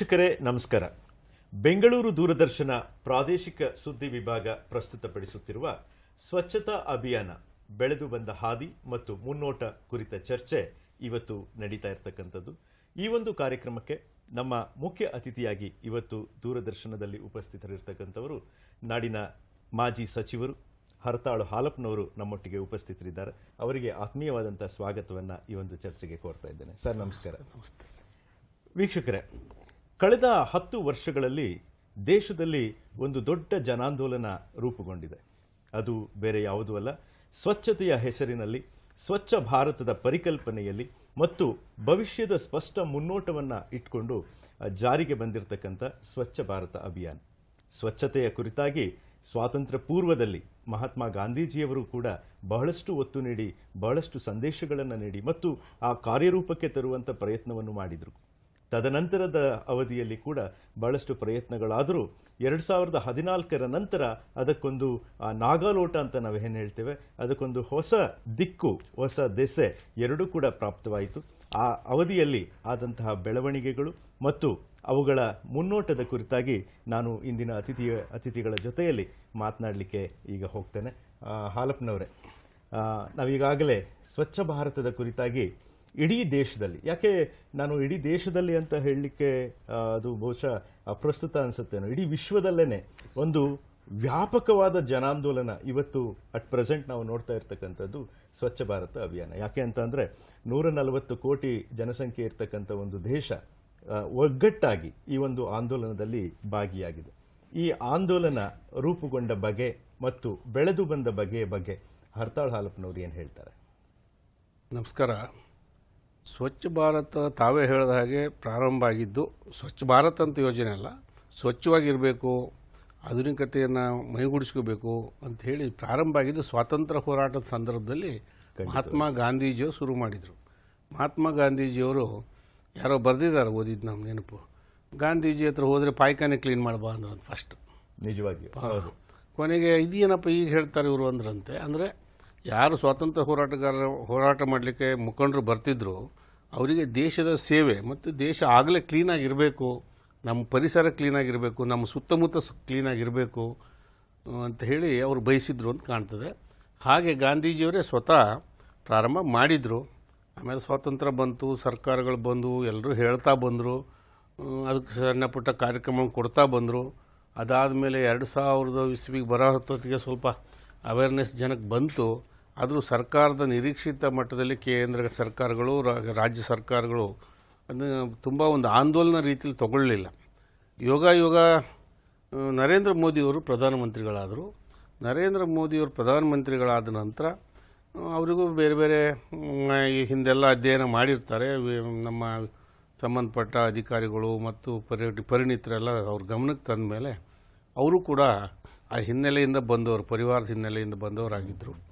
ವೀಕ್ಷಕರೇ ನಮಸ್ಕಾರ. ಬೆಂಗಳೂರು ದೂರದರ್ಶನ ಪ್ರಾದೇಶಿಕ ಸುದ್ದಿ ವಿಭಾಗ ಪ್ರಸ್ತುತಪಡಿಸುತ್ತಿರುವ ಸ್ವಚ್ಛತಾ ಅಭಿಯಾನ ಬೆಳೆದು ಬಂದ ಹಾದಿ ಮತ್ತು ಮುನ್ನೋಟ ಕುರಿತ ಚರ್ಚೆ ಇವತ್ತು ನಡೀತಾ ಇರತಕ್ಕಂಥದ್ದು. ಈ ಒಂದು ಕಾರ್ಯಕ್ರಮಕ್ಕೆ ನಮ್ಮ ಮುಖ್ಯ ಅತಿಥಿಯಾಗಿ ಇವತ್ತು ದೂರದರ್ಶನದಲ್ಲಿ ಉಪಸ್ಥಿತರಿರ್ತಕ್ಕಂಥವರು ನಾಡಿನ ಮಾಜಿ ಸಚಿವರು ಹರತಾಳು ಹಾಲಪ್ಪನವರು ನಮ್ಮೊಟ್ಟಿಗೆ ಉಪಸ್ಥಿತರಿದ್ದಾರೆ. ಅವರಿಗೆ ಆತ್ಮೀಯವಾದಂಥ ಸ್ವಾಗತವನ್ನು ಈ ಒಂದು ಚರ್ಚೆಗೆ ಕೋರ್ತಾ ಇದ್ದೇನೆ. ಸರ್ ನಮಸ್ಕಾರ. ವೀಕ್ಷಕರೇ ಕಳೆದ ಹತ್ತು ವರ್ಷಗಳಲ್ಲಿ ದೇಶದಲ್ಲಿ ಒಂದು ದೊಡ್ಡ ಜನಾಂದೋಲನ ರೂಪುಗೊಂಡಿದೆ. ಅದು ಬೇರೆ ಯಾವುದೂ ಅಲ್ಲ. ಸ್ವಚ್ಛತೆಯ ಹೆಸರಿನಲ್ಲಿ, ಸ್ವಚ್ಛ ಭಾರತದ ಪರಿಕಲ್ಪನೆಯಲ್ಲಿ ಮತ್ತು ಭವಿಷ್ಯದ ಸ್ಪಷ್ಟ ಮುನ್ನೋಟವನ್ನು ಇಟ್ಕೊಂಡು ಜಾರಿಗೆ ಬಂದಿರತಕ್ಕಂಥ ಸ್ವಚ್ಛ ಭಾರತ ಅಭಿಯಾನ. ಸ್ವಚ್ಛತೆಯ ಕುರಿತಾಗಿ ಸ್ವಾತಂತ್ರ್ಯ ಪೂರ್ವದಲ್ಲಿ ಮಹಾತ್ಮ ಗಾಂಧೀಜಿಯವರು ಕೂಡ ಬಹಳಷ್ಟು ಒತ್ತು ನೀಡಿ, ಬಹಳಷ್ಟು ಸಂದೇಶಗಳನ್ನು ನೀಡಿ ಮತ್ತು ಆ ಕಾರ್ಯರೂಪಕ್ಕೆ ತರುವಂಥ ಪ್ರಯತ್ನವನ್ನು ಮಾಡಿದರು. ತದನಂತರದ ಅವಧಿಯಲ್ಲಿ ಕೂಡ ಬಹಳಷ್ಟು ಪ್ರಯತ್ನಗಳಾದರೂ ಎರಡು ಸಾವಿರದ ಹದಿನಾಲ್ಕರ ನಂತರ ಅದಕ್ಕೊಂದು ನಾಗಾಲೋಟ ಅಂತ ನಾವು ಏನು ಹೇಳ್ತೇವೆ, ಅದಕ್ಕೊಂದು ಹೊಸ ದಿಕ್ಕು, ಹೊಸ ದೆಸೆ ಎರಡೂ ಕೂಡ ಪ್ರಾಪ್ತವಾಯಿತು. ಆ ಅವಧಿಯಲ್ಲಿ ಆದಂತಹ ಬೆಳವಣಿಗೆಗಳು ಮತ್ತು ಅವುಗಳ ಮುನ್ನೋಟದ ಕುರಿತಾಗಿ ನಾನು ಇಂದಿನ ಅತಿಥಿ ಅತಿಥಿಗಳ ಜೊತೆಯಲ್ಲಿ ಮಾತನಾಡಲಿಕ್ಕೆ ಈಗ ಹೋಗ್ತೇನೆ. ಹಾಲಪ್ಪನವರೇ ನಾವೀಗಾಗಲೇ ಸ್ವಚ್ಛ ಭಾರತದ ಕುರಿತಾಗಿ ಇಡೀ ದೇಶದಲ್ಲಿ. ಯಾಕೆ ನಾನು ಇಡೀ ದೇಶದಲ್ಲಿ ಅಂತ ಹೇಳಲಿಕ್ಕೆ ಅದು ಬಹುಶಃ ಅಪ್ರಸ್ತುತ ಅನಿಸುತ್ತೇನೋ. ಇಡೀ ವಿಶ್ವದಲ್ಲೇ ಒಂದು ವ್ಯಾಪಕವಾದ ಜನಾಂದೋಲನ ಇವತ್ತು ಅಟ್ ಪ್ರೆಸೆಂಟ್ ನಾವು ನೋಡ್ತಾ ಇರ್ತಕ್ಕಂಥದ್ದು ಸ್ವಚ್ಛ ಭಾರತ ಅಭಿಯಾನ. ಯಾಕೆ ಅಂತ ಅಂದರೆ ನೂರ ನಲವತ್ತು ಕೋಟಿ ಜನಸಂಖ್ಯೆ ಇರ್ತಕ್ಕಂಥ ಒಂದು ದೇಶ ಒಗ್ಗಟ್ಟಾಗಿ ಈ ಒಂದು ಆಂದೋಲನದಲ್ಲಿ ಭಾಗಿಯಾಗಿದೆ. ಈ ಆಂದೋಲನ ರೂಪುಗೊಂಡ ಬಗೆ ಮತ್ತು ಬೆಳೆದು ಬಂದ ಬಗೆಯ ಬಗ್ಗೆ ಹರ್ತಾಳ್ ಹಾಲಪ್ಪನವ್ರು ಏನು ಹೇಳ್ತಾರೆ? ನಮಸ್ಕಾರ. ಸ್ವಚ್ಛ ಭಾರತ ತಾವೇ ಹೇಳಿದ ಹಾಗೆ ಪ್ರಾರಂಭ ಆಗಿದ್ದು ಸ್ವಚ್ಛ ಭಾರತ್ ಅಂತ ಯೋಜನೆ ಅಲ್ಲ ಸ್ವಚ್ಛವಾಗಿರಬೇಕು ಆಧುನಿಕತೆಯನ್ನು ಮೈಗೂಡಿಸ್ಕೋಬೇಕು ಅಂತ ಹೇಳಿ ಪ್ರಾರಂಭ ಆಗಿದ್ದು ಸ್ವಾತಂತ್ರ್ಯ ಹೋರಾಟದ ಸಂದರ್ಭದಲ್ಲಿ ಮಹಾತ್ಮ ಗಾಂಧೀಜಿಯವರು ಶುರು ಮಾಡಿದರು. ಮಹಾತ್ಮ ಗಾಂಧೀಜಿಯವರು ಯಾರೋ ಬರೆದಿದ್ದಾರೆ ಓದಿದ್ದು ನಮ್ಮ ನೆನಪು. ಗಾಂಧೀಜಿ ಹತ್ರ ಹೋದರೆ ಪಾಯ್ಖಾನೆ ಕ್ಲೀನ್ ಮಾಡಬಾ ಅಂದ್ರೆ ಫಸ್ಟ್ ನಿಜವಾಗಿ ಹೌದು. ಕೊನೆಗೆ ಇದೇನಪ್ಪ ಈಗ ಹೇಳ್ತಾರೆ ಇವರು ಅಂದ್ರಂತೆ ಅಂದರೆ ಯಾರು ಸ್ವಾತಂತ್ರ್ಯ ಹೋರಾಟಗಾರರು ಹೋರಾಟ ಮಾಡಲಿಕ್ಕೆ ಮುಖಂಡರು ಬರ್ತಿದ್ರು ಅವರಿಗೆ ದೇಶದ ಸೇವೆ ಮತ್ತು ದೇಶ ಆಗಲೇ ಕ್ಲೀನಾಗಿರಬೇಕು ನಮ್ಮ ಪರಿಸರ ಕ್ಲೀನಾಗಿರಬೇಕು ನಮ್ಮ ಸುತ್ತಮುತ್ತ ಕ್ಲೀನಾಗಿರಬೇಕು ಅಂತ ಹೇಳಿ ಅವರು ಬಯಸಿದ್ರು ಅಂತ ಕಾಣ್ತದೆ. ಹಾಗೆ ಗಾಂಧೀಜಿಯವರೇ ಸ್ವತಃ ಪ್ರಾರಂಭ ಮಾಡಿದರು. ಆಮೇಲೆ ಸ್ವಾತಂತ್ರ್ಯ ಬಂತು, ಸರ್ಕಾರಗಳು ಬಂದು, ಎಲ್ಲರೂ ಹೇಳ್ತಾ ಬಂದರು. ಅದಕ್ಕೆ ಸಣ್ಣ ಪುಟ್ಟ ಕಾರ್ಯಕ್ರಮ ಕೊಡ್ತಾ ಬಂದರು. ಅದಾದಮೇಲೆ ಎರಡು ಸಾವಿರದ ಇಸ್ವಿಗೆ ಬರೋ ಹೊತ್ತೊತ್ತಿಗೆ ಸ್ವಲ್ಪ ಅವೇರ್ನೆಸ್ ಜನಕ್ಕೆ ಬಂತು. ಆದರೂ ಸರ್ಕಾರದ ನಿರೀಕ್ಷಿತ ಮಟ್ಟದಲ್ಲಿ ಕೇಂದ್ರ ಸರ್ಕಾರಗಳು ರಾಜ್ಯ ಸರ್ಕಾರಗಳು ಅದನ್ನು ತುಂಬ ಒಂದು ಆಂದೋಲನ ರೀತಿಯಲ್ಲಿ ತಗೊಳ್ಳಲಿಲ್ಲ ಯೋಗ ಯೋಗ ನರೇಂದ್ರ ಮೋದಿಯವರು ಪ್ರಧಾನಮಂತ್ರಿಗಳಾದರು. ನರೇಂದ್ರ ಮೋದಿಯವರು ಪ್ರಧಾನಮಂತ್ರಿಗಳಾದ ನಂತರ ಅವರಿಗೂ ಬೇರೆ ಬೇರೆ ಈ ಹಿಂದೆಲ್ಲ ಅಧ್ಯಯನ ಮಾಡಿರ್ತಾರೆ. ನಮ್ಮ ಸಂಬಂಧಪಟ್ಟ ಅಧಿಕಾರಿಗಳು ಮತ್ತು ಪರಿ, ಪರಿಣಿತರೆಲ್ಲ ಅವ್ರ ಗಮನಕ್ಕೆ ತಂದ ಮೇಲೆ ಅವರು ಕೂಡ ಆ ಹಿನ್ನೆಲೆಯಿಂದ ಬಂದವರು, ಪರಿವಾರದ ಹಿನ್ನೆಲೆಯಿಂದ ಬಂದವರಾಗಿದ್ದರು.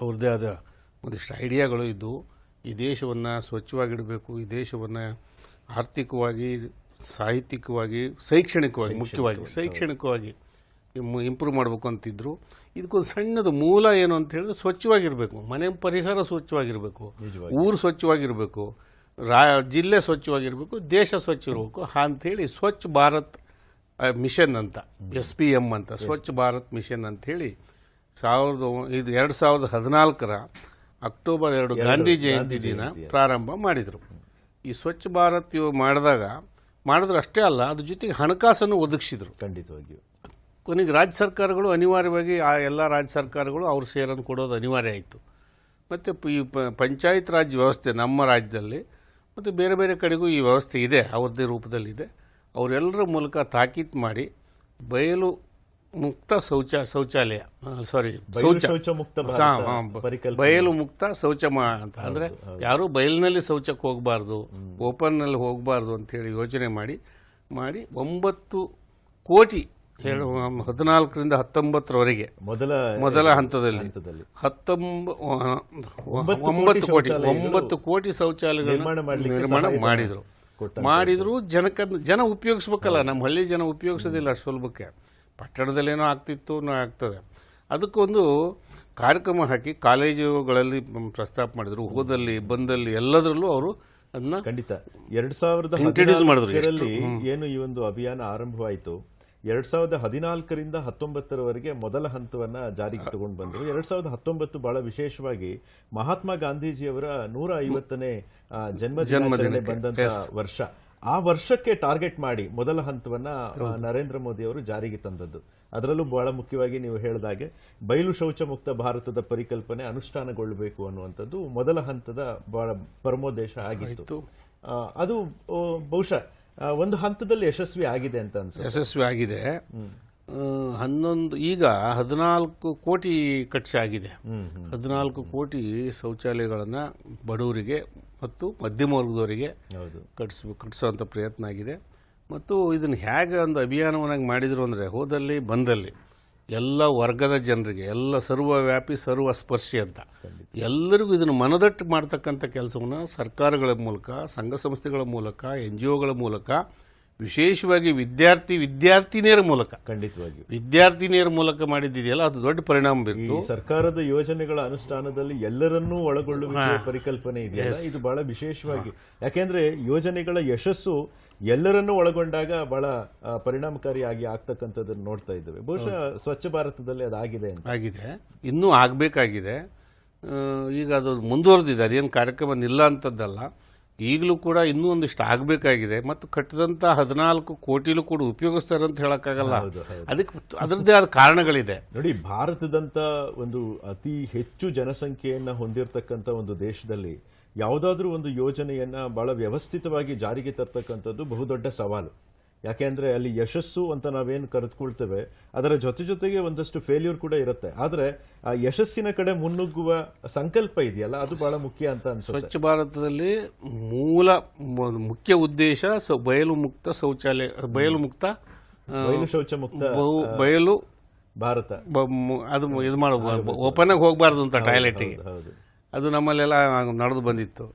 ಅವ್ರದ್ದೇ ಆದ ಒಂದಿಷ್ಟು ಐಡಿಯಾಗಳು ಇದ್ದವು ಈ ದೇಶವನ್ನು ಸ್ವಚ್ಛವಾಗಿಡಬೇಕು ಈ ದೇಶವನ್ನು ಆರ್ಥಿಕವಾಗಿ ಸಾಹಿತ್ಯಿಕವಾಗಿ ಶೈಕ್ಷಣಿಕವಾಗಿ ಮುಖ್ಯವಾಗಿ ಶೈಕ್ಷಣಿಕವಾಗಿ ಇಂಪ್ರೂವ್ ಮಾಡಬೇಕು ಅಂತಿದ್ರು. ಇದಕ್ಕೊಂದು ಸಣ್ಣದು ಮೂಲ ಏನು ಅಂತ ಹೇಳಿದ್ರೆ ಸ್ವಚ್ಛವಾಗಿರಬೇಕು. ಮನೆ ಪರಿಸರ ಸ್ವಚ್ಛವಾಗಿರಬೇಕು. ಊರು ಸ್ವಚ್ಛವಾಗಿರಬೇಕು. ರಾ ಜಿಲ್ಲೆ ಸ್ವಚ್ಛವಾಗಿರಬೇಕು ದೇಶ ಸ್ವಚ್ಛ ಇರಬೇಕು. ಅಂಥೇಳಿ ಸ್ವಚ್ಛ ಭಾರತ್ ಮಿಷನ್ ಅಂತ ಎಸ್ ಪಿ ಎಂ ಅಂತ ಸ್ವಚ್ಛ ಭಾರತ್ ಮಿಷನ್ ಅಂಥೇಳಿ ಸಾವಿರದ ಇದು ಎರಡು ಸಾವಿರದ ಹದಿನಾಲ್ಕರ ಅಕ್ಟೋಬರ್ ಎರಡು ಗಾಂಧಿ ಜಯಂತಿ ದಿನ ಪ್ರಾರಂಭ ಮಾಡಿದರು. ಈ ಸ್ವಚ್ಛ ಭಾರತ್ ಇವು ಮಾಡಿದಾಗ ಮಾಡಿದ್ರು ಅಷ್ಟೇ ಅಲ್ಲ ಅದ್ರ ಜೊತೆಗೆ ಹಣಕಾಸನ್ನು ಒದಗಿಸಿದ್ರು. ಖಂಡಿತವಾಗಿಯೂ. ಕೊನೆಗೆ ರಾಜ್ಯ ಸರ್ಕಾರಗಳು ಅನಿವಾರ್ಯವಾಗಿ ಆ ಎಲ್ಲ ರಾಜ್ಯ ಸರ್ಕಾರಗಳು ಅವ್ರ ಸೇರನ್ನು ಕೊಡೋದು ಅನಿವಾರ್ಯ ಆಯಿತು. ಮತ್ತು ಈ ಪಂಚಾಯತ್ ರಾಜ್ ವ್ಯವಸ್ಥೆ ನಮ್ಮ ರಾಜ್ಯದಲ್ಲಿ ಮತ್ತು ಬೇರೆ ಬೇರೆ ಕಡೆಗೂ ಈ ವ್ಯವಸ್ಥೆ ಇದೆ ಅವ್ರದ್ದೇ ರೂಪದಲ್ಲಿದೆ. ಅವರೆಲ್ಲರ ಮೂಲಕ ತಾಕೀತು ಮಾಡಿ ಬಯಲು ಮುಕ್ತ ಶೌಚ ಶೌಚಾಲಯ. ಸಾರಿ ಶೌಚ. ಮುಕ್ತ ಬಯಲು ಮುಕ್ತ ಶೌಚ ಮಾ ಅಂತ. ಅಂದ್ರೆ ಯಾರು ಬಯಲಿನಲ್ಲಿ ಶೌಚಕ್ಕೆ ಹೋಗಬಾರ್ದು ಓಪನ್ನಲ್ಲಿ ಹೋಗಬಾರ್ದು ಅಂತೇಳಿ ಯೋಚನೆ ಮಾಡಿ ಮಾಡಿ ಒಂಬತ್ತು ಕೋಟಿ ಹದಿನಾಲ್ಕರಿಂದ ಹತ್ತೊಂಬತ್ತರವರೆಗೆ ಮೊದಲ ಮೊದಲ ಹಂತದಲ್ಲಿ. ಹತ್ತೊಂಬತ್ತು ಹತ್ತೊಂಬ ಒಂಬತ್ತು ಕೋಟಿ ಒಂಬತ್ತು ಕೋಟಿ ನಿರ್ಮಾಣ ಮಾಡ್ಲಿಕ್ಕೆ ನಿರ್ಮಾಣ ಮಾಡಿದ್ರು. ಮಾಡಿದ್ರು ಜನಕ್ಕೆ ಜನ ಉಪಯೋಗಿಸ್ಬೇಕಲ್ಲ ನಮ್ಮ ಹಳ್ಳಿ ಜನ ಉಪಯೋಗಿಸೋದಿಲ್ಲ ಅಷ್ಟು ಸುಲಭಕ್ಕೆ ಪಟ್ಟಣದಲ್ಲೇನೋ ಆಗ್ತಿತ್ತು ಆಗ್ತದೆ. ಅದಕ್ಕೊಂದು ಕಾರ್ಯಕ್ರಮ ಹಾಕಿ ಕಾಲೇಜುಗಳಲ್ಲಿ ಪ್ರಸ್ತಾಪ ಮಾಡಿದ್ರು ಹೋದಲ್ಲಿ ಬಂದಲ್ಲಿ ಎಲ್ಲದರಲ್ಲೂ ಅವರು ಅದನ್ನ ಖಂಡಿತ. ಎರಡ್ ಸಾವಿರದ ಮಾಡಿದ್ರು. ಏನು ಈ ಒಂದು ಅಭಿಯಾನ ಆರಂಭವಾಯಿತು? ಎರಡ್ ಸಾವಿರದ ಹದಿನಾಲ್ಕರಿಂದ ಹತ್ತೊಂಬತ್ತರವರೆಗೆ ಮೊದಲ ಹಂತವನ್ನ ಜಾರಿಗೆ ತಗೊಂಡು ಬಂದರು. ಎರಡ್ ಸಾವಿರದ ಹತ್ತೊಂಬತ್ತು ಬಹಳ ವಿಶೇಷವಾಗಿ ಮಹಾತ್ಮ ಗಾಂಧೀಜಿಯವರ ನೂರ ಐವತ್ತನೇ ಜನ್ಮ ಜನ್ಮದಿನ ಬಂದಂತ ವರ್ಷ. ಆ ವರ್ಷಕ್ಕೆ ಟಾರ್ಗೆಟ್ ಮಾಡಿ ಮೊದಲ ಹಂತವನ್ನ ನರೇಂದ್ರ ಮೋದಿ ಅವರು ಜಾರಿಗೆ ತಂದದ್ದು. ಅದರಲ್ಲೂ ಬಹಳ ಮುಖ್ಯವಾಗಿ ನೀವು ಹೇಳಿದಾಗೆ ಬಯಲು ಶೌಚ ಮುಕ್ತ ಭಾರತದ ಪರಿಕಲ್ಪನೆ ಅನುಷ್ಠಾನಗೊಳ್ಳಬೇಕು ಅನ್ನುವಂಥದ್ದು ಮೊದಲ ಹಂತದ ಬಹಳ ಪರಮೋದ್ದೇಶ ಆಗಿತ್ತು. ಅದು ಬಹುಶಃ ಒಂದು ಹಂತದಲ್ಲಿ ಯಶಸ್ವಿ ಆಗಿದೆ ಅಂತ ಅನ್ಸುತ್ತೆ. ಯಶಸ್ವಿ ಆಗಿದೆ. ಹನ್ನೊಂದು ಈಗ ಹದಿನಾಲ್ಕು ಕೋಟಿ ಖರ್ಚು ಆಗಿದೆ ಹ್ಮ್ ಹ್ಮ್. ಹದಿನಾಲ್ಕು ಕೋಟಿ ಶೌಚಾಲಯಗಳನ್ನು ಬಡವರಿಗೆ ಮತ್ತು ಮಧ್ಯಮ ವರ್ಗದವರಿಗೆ ಹೌದು. ಕಟ್ಸ್ ಕಟ್ಸೋವಂಥ ಪ್ರಯತ್ನ ಆಗಿದೆ. ಮತ್ತು ಇದನ್ನು ಹೇಗೆ ಒಂದು ಅಭಿಯಾನವನ್ನಾಗಿ ಮಾಡಿದರು ಅಂದರೆ ಹೋದಲ್ಲಿ ಬಂದಲ್ಲಿ ಎಲ್ಲ ವರ್ಗದ ಜನರಿಗೆ ಎಲ್ಲ ಸರ್ವವ್ಯಾಪಿ ಸರ್ವಸ್ಪರ್ಶಿ ಅಂತ ಎಲ್ಲರಿಗೂ ಇದನ್ನು ಮನದಟ್ಟು ಮಾಡ್ತಕ್ಕಂಥ ಕೆಲಸವನ್ನು ಸರ್ಕಾರಗಳ ಮೂಲಕ ಸಂಘ ಸಂಸ್ಥೆಗಳ ಮೂಲಕ ಎನ್ ಜಿ ಒಗಳ ಮೂಲಕ ವಿಶೇಷವಾಗಿ ವಿದ್ಯಾರ್ಥಿ ವಿದ್ಯಾರ್ಥಿನಿಯರ ಮೂಲಕ. ಖಂಡಿತವಾಗಿ ವಿದ್ಯಾರ್ಥಿನಿಯರ ಮೂಲಕ ಮಾಡಿದ್ದಿದೆಯಲ್ಲ ಅದು ದೊಡ್ಡ ಪರಿಣಾಮ ಬೀರ್ತು ಸರ್ಕಾರದ ಯೋಜನೆಗಳ ಅನುಷ್ಠಾನದಲ್ಲಿ ಎಲ್ಲರನ್ನೂ ಒಳಗೊಳ್ಳುವ ಪರಿಕಲ್ಪನೆ ಇದೆಯಲ್ಲ? ಇದು ಬಹಳ ವಿಶೇಷವಾಗಿ. ಯಾಕೆಂದ್ರೆ ಯೋಜನೆಗಳ ಯಶಸ್ಸು ಎಲ್ಲರನ್ನೂ ಒಳಗೊಂಡಾಗ ಬಹಳ ಪರಿಣಾಮಕಾರಿಯಾಗಿ ಆಗ್ತಕ್ಕಂಥದ್ದನ್ನು ನೋಡ್ತಾ ಇದ್ದೇವೆ. ಬಹುಶಃ ಸ್ವಚ್ಛ ಭಾರತದಲ್ಲಿ ಅದಾಗಿದೆ ಆಗಿದೆ. ಇನ್ನೂ ಆಗಬೇಕಾಗಿದೆ. ಈಗ ಅದು ಮುಂದುವರೆದಿದೆ. ಅದೇನು ಕಾರ್ಯಕ್ರಮ ನಿಲ್ಲ ಅಂತದ್ದಲ್ಲ. ಈಗಲೂ ಕೂಡ ಇನ್ನೂ ಒಂದಿಷ್ಟು ಆಗಬೇಕಾಗಿದೆ. ಮತ್ತು ಕಟ್ಟಿದಂಥ ಹದಿನಾಲ್ಕು ಕೋಟಿಲೂ ಕೂಡ ಉಪಯೋಗಿಸ್ತಾರೆ ಅಂತ ಹೇಳೋಕ್ಕಾಗಲ್ಲ. ಅದಕ್ಕೆ ಅದರದ್ದೇ ಆದ ಕಾರಣಗಳಿದೆ. ನೋಡಿ ಭಾರತದಂಥ ಒಂದು ಅತಿ ಹೆಚ್ಚು ಜನಸಂಖ್ಯೆಯನ್ನು ಹೊಂದಿರತಕ್ಕಂಥ ಒಂದು ದೇಶದಲ್ಲಿ ಯಾವುದಾದ್ರೂ ಒಂದು ಯೋಜನೆಯನ್ನು ಬಹಳ ವ್ಯವಸ್ಥಿತವಾಗಿ ಜಾರಿಗೆ ತರ್ತಕ್ಕಂಥದ್ದು ಬಹುದೊಡ್ಡ ಸವಾಲು. ಯಾಕೆಂದ್ರೆ ಅಲ್ಲಿ ಯಶಸ್ಸು ಅಂತ ನಾವೇನು ಕರೆದುಕೊಳ್ತೇವೆ ಅದರ ಜೊತೆ ಜೊತೆಗೆ ಒಂದಷ್ಟು ಫೇಲ್ಯೂರ್ ಕೂಡ ಇರುತ್ತೆ. ಆದ್ರೆ ಆ ಯಶಸ್ಸಿನ ಕಡೆ ಮುನ್ನುಗ್ಗುವ ಸಂಕಲ್ಪ ಇದೆಯಲ್ಲ ಅದು ಬಹಳ ಮುಖ್ಯ ಅಂತ ಅನ್ಸುತ್ತೆ. ಸ್ವಚ್ಛ ಭಾರತದಲ್ಲಿ ಮೂಲ ಮುಖ್ಯ ಉದ್ದೇಶ ಬಯಲು ಮುಕ್ತ ಶೌಚಾಲಯ ಬಯಲು ಮುಕ್ತ ಬಯಲು ಶೌಚ ಮುಕ್ತ ಬಯಲು ಭಾರತ. ಅದು ಇದು ಮಾಡಬಾರ್ದು ಓಪನ್ ಆಗಿ ಹೋಗಬಾರ್ದು ಅಂತ ಟಾಯ್ಲೆಟಿಗೆ ಅದು ನಮ್ಮಲ್ಲೆಲ್ಲ ನಡೆದು ಬಂದಿತ್ತು.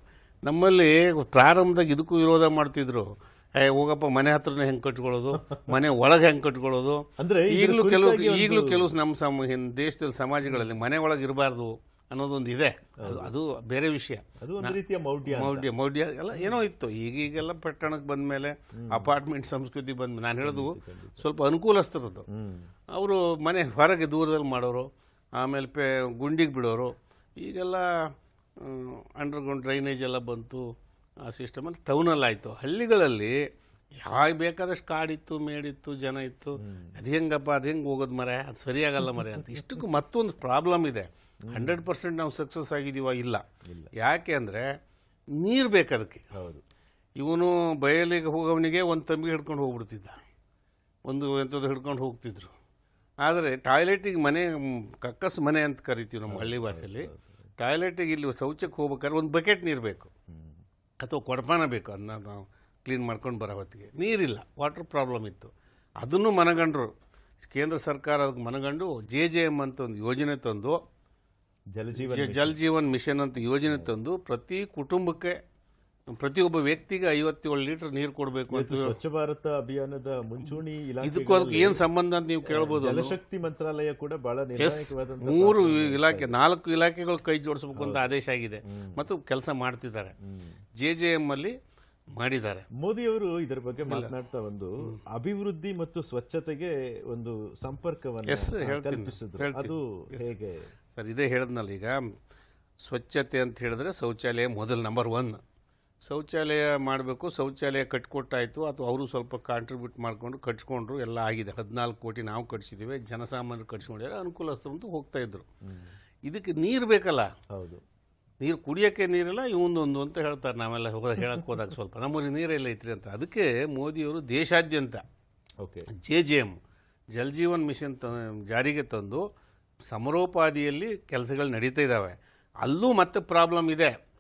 ನಮ್ಮಲ್ಲಿ ಪ್ರಾರಂಭದಾಗ ಇದಕ್ಕೂ ವಿರೋಧ ಮಾಡ್ತಿದ್ರು. ಏ ಹೋಗಪ್ಪ ಮನೆ ಹತ್ರನೇ ಹೆಂಗೆ ಕಟ್ಕೊಳ್ಳೋದು? ಮನೆ ಒಳಗೆ ಹೆಂಗೆ ಕಟ್ಕೊಳ್ಳೋದು? ಅಂದ್ರೆ ಈಗಲೂ ಕೆಲವು ಈಗಲೂ ಕೆಲವು ನಮ್ಮ ಸಮ ದೇಶದಲ್ಲಿ ಸಮಾಜಗಳಲ್ಲಿ ಮನೆ ಒಳಗೆ ಇರಬಾರ್ದು ಅನ್ನೋದೊಂದು ಇದೆ. ಅದು ಅದು ಬೇರೆ ವಿಷಯ. ಅದು ಒಂದು ರೀತಿಯ ಮೌಢ್ಯ. ಮೌಢ್ಯ ಮೌಢ್ಯ ಎಲ್ಲ ಏನೋ ಇತ್ತು. ಈಗೀಗೆಲ್ಲ ಪಟ್ಟಣಕ್ಕೆ ಬಂದ ಮೇಲೆ ಅಪಾರ್ಟ್ಮೆಂಟ್ ಸಂಸ್ಕೃತಿ ಬಂದ ನಾನು ಹೇಳೋದು ಸ್ವಲ್ಪ ಅನುಕೂಲಸ್ತರದ್ದು ಅವರು ಮನೆ ಹೊರಗೆ ದೂರದಲ್ಲಿ ಮಾಡೋರು ಆಮೇಲೆ ಪೇ ಗುಂಡಿಗೆ ಬಿಡೋರು ಈಗೆಲ್ಲ ಅಂಡರ್ಗ್ರೌಂಡ್ ಡ್ರೈನೇಜ್ ಎಲ್ಲ ಬಂತು. ಆ ಸಿಸ್ಟಮ್ ಅಲ್ಲಿ ಟೌನಲ್ಲಿ ಆಯಿತು ಹಳ್ಳಿಗಳಲ್ಲಿ ಯಾವಾಗ ಬೇಕಾದಷ್ಟು ಕಾಡಿತ್ತು ಮೇಡಿತ್ತು ಜನ ಇತ್ತು. ಅದು ಹೆಂಗಪ್ಪ ಅದು ಹೆಂಗೆ ಹೋಗೋದು ಮರೆ? ಅದು ಸರಿಯಾಗಲ್ಲ ಮರೆ ಅಂತ. ಇಷ್ಟಕ್ಕೂ ಮತ್ತೊಂದು ಪ್ರಾಬ್ಲಮ್ ಇದೆ. ಹಂಡ್ರೆಡ್ ಪರ್ಸೆಂಟ್ ನಾವು ಸಕ್ಸಸ್ ಆಗಿದ್ದೀವ ಇಲ್ಲ. ಯಾಕೆ ಅಂದರೆ ನೀರು ಬೇಕದಕ್ಕೆ. ಹೌದು. ಇವನು ಬಯಲಿಗೆ ಹೋಗೋವನಿಗೆ ಒಂದು ತಂಬಿ ಹಿಡ್ಕೊಂಡು ಹೋಗ್ಬಿಡ್ತಿದ್ದ. ಒಂದು ಎಂಥದ್ದು ಹಿಡ್ಕೊಂಡು ಹೋಗ್ತಿದ್ರು. ಆದರೆ ಟಾಯ್ಲೆಟಿಗೆ ಮನೆ ಕಕ್ಕಸ್ ಮನೆ ಅಂತ ಕರಿತೀವಿ ನಮ್ಮ ಹಳ್ಳಿ ಭಾಷೆಯಲ್ಲಿ. ಟಾಯ್ಲೆಟಿಗೆ ಇಲ್ಲಿ ಶೌಚಕ್ಕೆ ಹೋಗ್ಬೇಕಾದ್ರೆ ಒಂದು ಬಕೆಟ್ ನೀರು ಬೇಕು. ಅಥವಾ ಕೊಡಪಾನ ಬೇಕು ಅದನ್ನ ನಾವು ಕ್ಲೀನ್ ಮಾಡ್ಕೊಂಡು ಬರೋ ಹೊತ್ತಿಗೆ. ನೀರಿಲ್ಲ ವಾಟರ್ ಪ್ರಾಬ್ಲಮ್ ಇತ್ತು. ಅದನ್ನು ಮನಗಂಡರು ಕೇಂದ್ರ ಸರ್ಕಾರ ಅದಕ್ಕೆ ಮನಗಂಡು ಜೆ ಜೆ ಎಂ ಅಂತ ಒಂದು ಯೋಜನೆ ತಂದು ಜಲ ಜೀವ ಜಲ್ ಜೀವನ್ ಮಿಷನ್ ಅಂತ ಯೋಜನೆ ತಂದು ಪ್ರತಿ ಕುಟುಂಬಕ್ಕೆ ಪ್ರತಿಯೊಬ್ಬ ವ್ಯಕ್ತಿಗೆ ಐವತ್ತೇಳು ಲೀಟರ್ ನೀರು ಕೊಡಬೇಕು ಅಂತ ಇವತ್ತು ಸ್ವಚ್ಛ ಭಾರತ ಅಭಿಯಾನದ ಮುಂಚೂಣಿ ಇದಕ್ಕೂ ಅದಕ್ಕೆ ಏನು ಸಂಬಂಧ ಅಂತ ನೀವು ಕೇಳ್ಬೋದು ಜಲಶಕ್ತಿ ಮಂತ್ರಾಲಯ ಕೂಡ ಬಹಳ ಮೂರು ಇಲಾಖೆ ನಾಲ್ಕು ಇಲಾಖೆಗಳು ಕೈ ಜೋಡಿಸಬೇಕು ಅಂತ ಆದೇಶ ಆಗಿದೆ. ಮತ್ತು ಕೆಲಸ ಮಾಡ್ತಿದ್ದಾರೆ. ಜೆ ಜೆ ಎಂ ಅಲ್ಲಿ ಮಾಡಿದ್ದಾರೆ. ಮೋದಿ ಅವರು ಇದರ ಬಗ್ಗೆ ಮಾತನಾಡ್ತಾ ಒಂದು ಅಭಿವೃದ್ಧಿ ಮತ್ತು ಸ್ವಚ್ಛತೆಗೆ ಒಂದು ಸಂಪರ್ಕವನ್ನು ಹೇಳ್ತೀನಿ. ಕಲ್ಪಿಸಿದ್ರು. ಹೇಳ್ತೀನಿ. ಅದು ಹೇಗೆ? ಸರ್ ಇದೇ ಹೇಳಿದ್ನಲ್ಲ ಈಗ ಸ್ವಚ್ಛತೆ ಅಂತ ಹೇಳಿದ್ರೆ ಶೌಚಾಲಯ ಮೊದಲು ನಂಬರ್ ಒನ್ ಶೌಚಾಲಯ ಮಾಡಬೇಕು ಶೌಚಾಲಯ ಕಟ್ಕೊಟ್ಟಾಯಿತು ಅಥವಾ ಅವರು ಸ್ವಲ್ಪ ಕಾಂಟ್ರಿಬ್ಯೂಟ್ ಮಾಡಿಕೊಂಡು ಕಟ್ಸ್ಕೊಂಡ್ರು ಎಲ್ಲ ಆಗಿದೆ. ಹದಿನಾಲ್ಕು ಕೋಟಿ ನಾವು ಕಟ್ಸಿದ್ದೀವಿ ಜನಸಾಮಾನ್ಯರು ಕಟ್ಸ್ಕೊಂಡಿದ್ದಾರೆ ಅನುಕೂಲಸ್ಥರಂತೂ ಹೋಗ್ತಾ ಇದ್ರು. ಇದಕ್ಕೆ ನೀರು ಬೇಕಲ್ಲ? ಹೌದು. ನೀರು ಕುಡಿಯೋಕ್ಕೆ ನೀರಿಲ್ಲ ಇವೊಂದೊಂದು ಅಂತ ಹೇಳ್ತಾರೆ ನಾವೆಲ್ಲ ಹೋದ ಹೇಳಕ್ಕೆ ಹೋದಾಗ ಸ್ವಲ್ಪ. ನಮ್ಮಲ್ಲಿ ನೀರೆಲ್ಲ ಐತ್ರಿ ಅಂತ. ಅದಕ್ಕೆ ಮೋದಿಯವರು ದೇಶಾದ್ಯಂತ okay. J J M Jal Jeevan mission ತ ಜಾರಿಗೆ ತಂದು ಸಮರೋಪಾದಿಯಲ್ಲಿ ಕೆಲಸಗಳು ನಡೀತಾ ಇದ್ದಾವೆ. ಅಲ್ಲೂ ಮತ್ತೆ ಪ್ರಾಬ್ಲಮ್ ಇದೆ.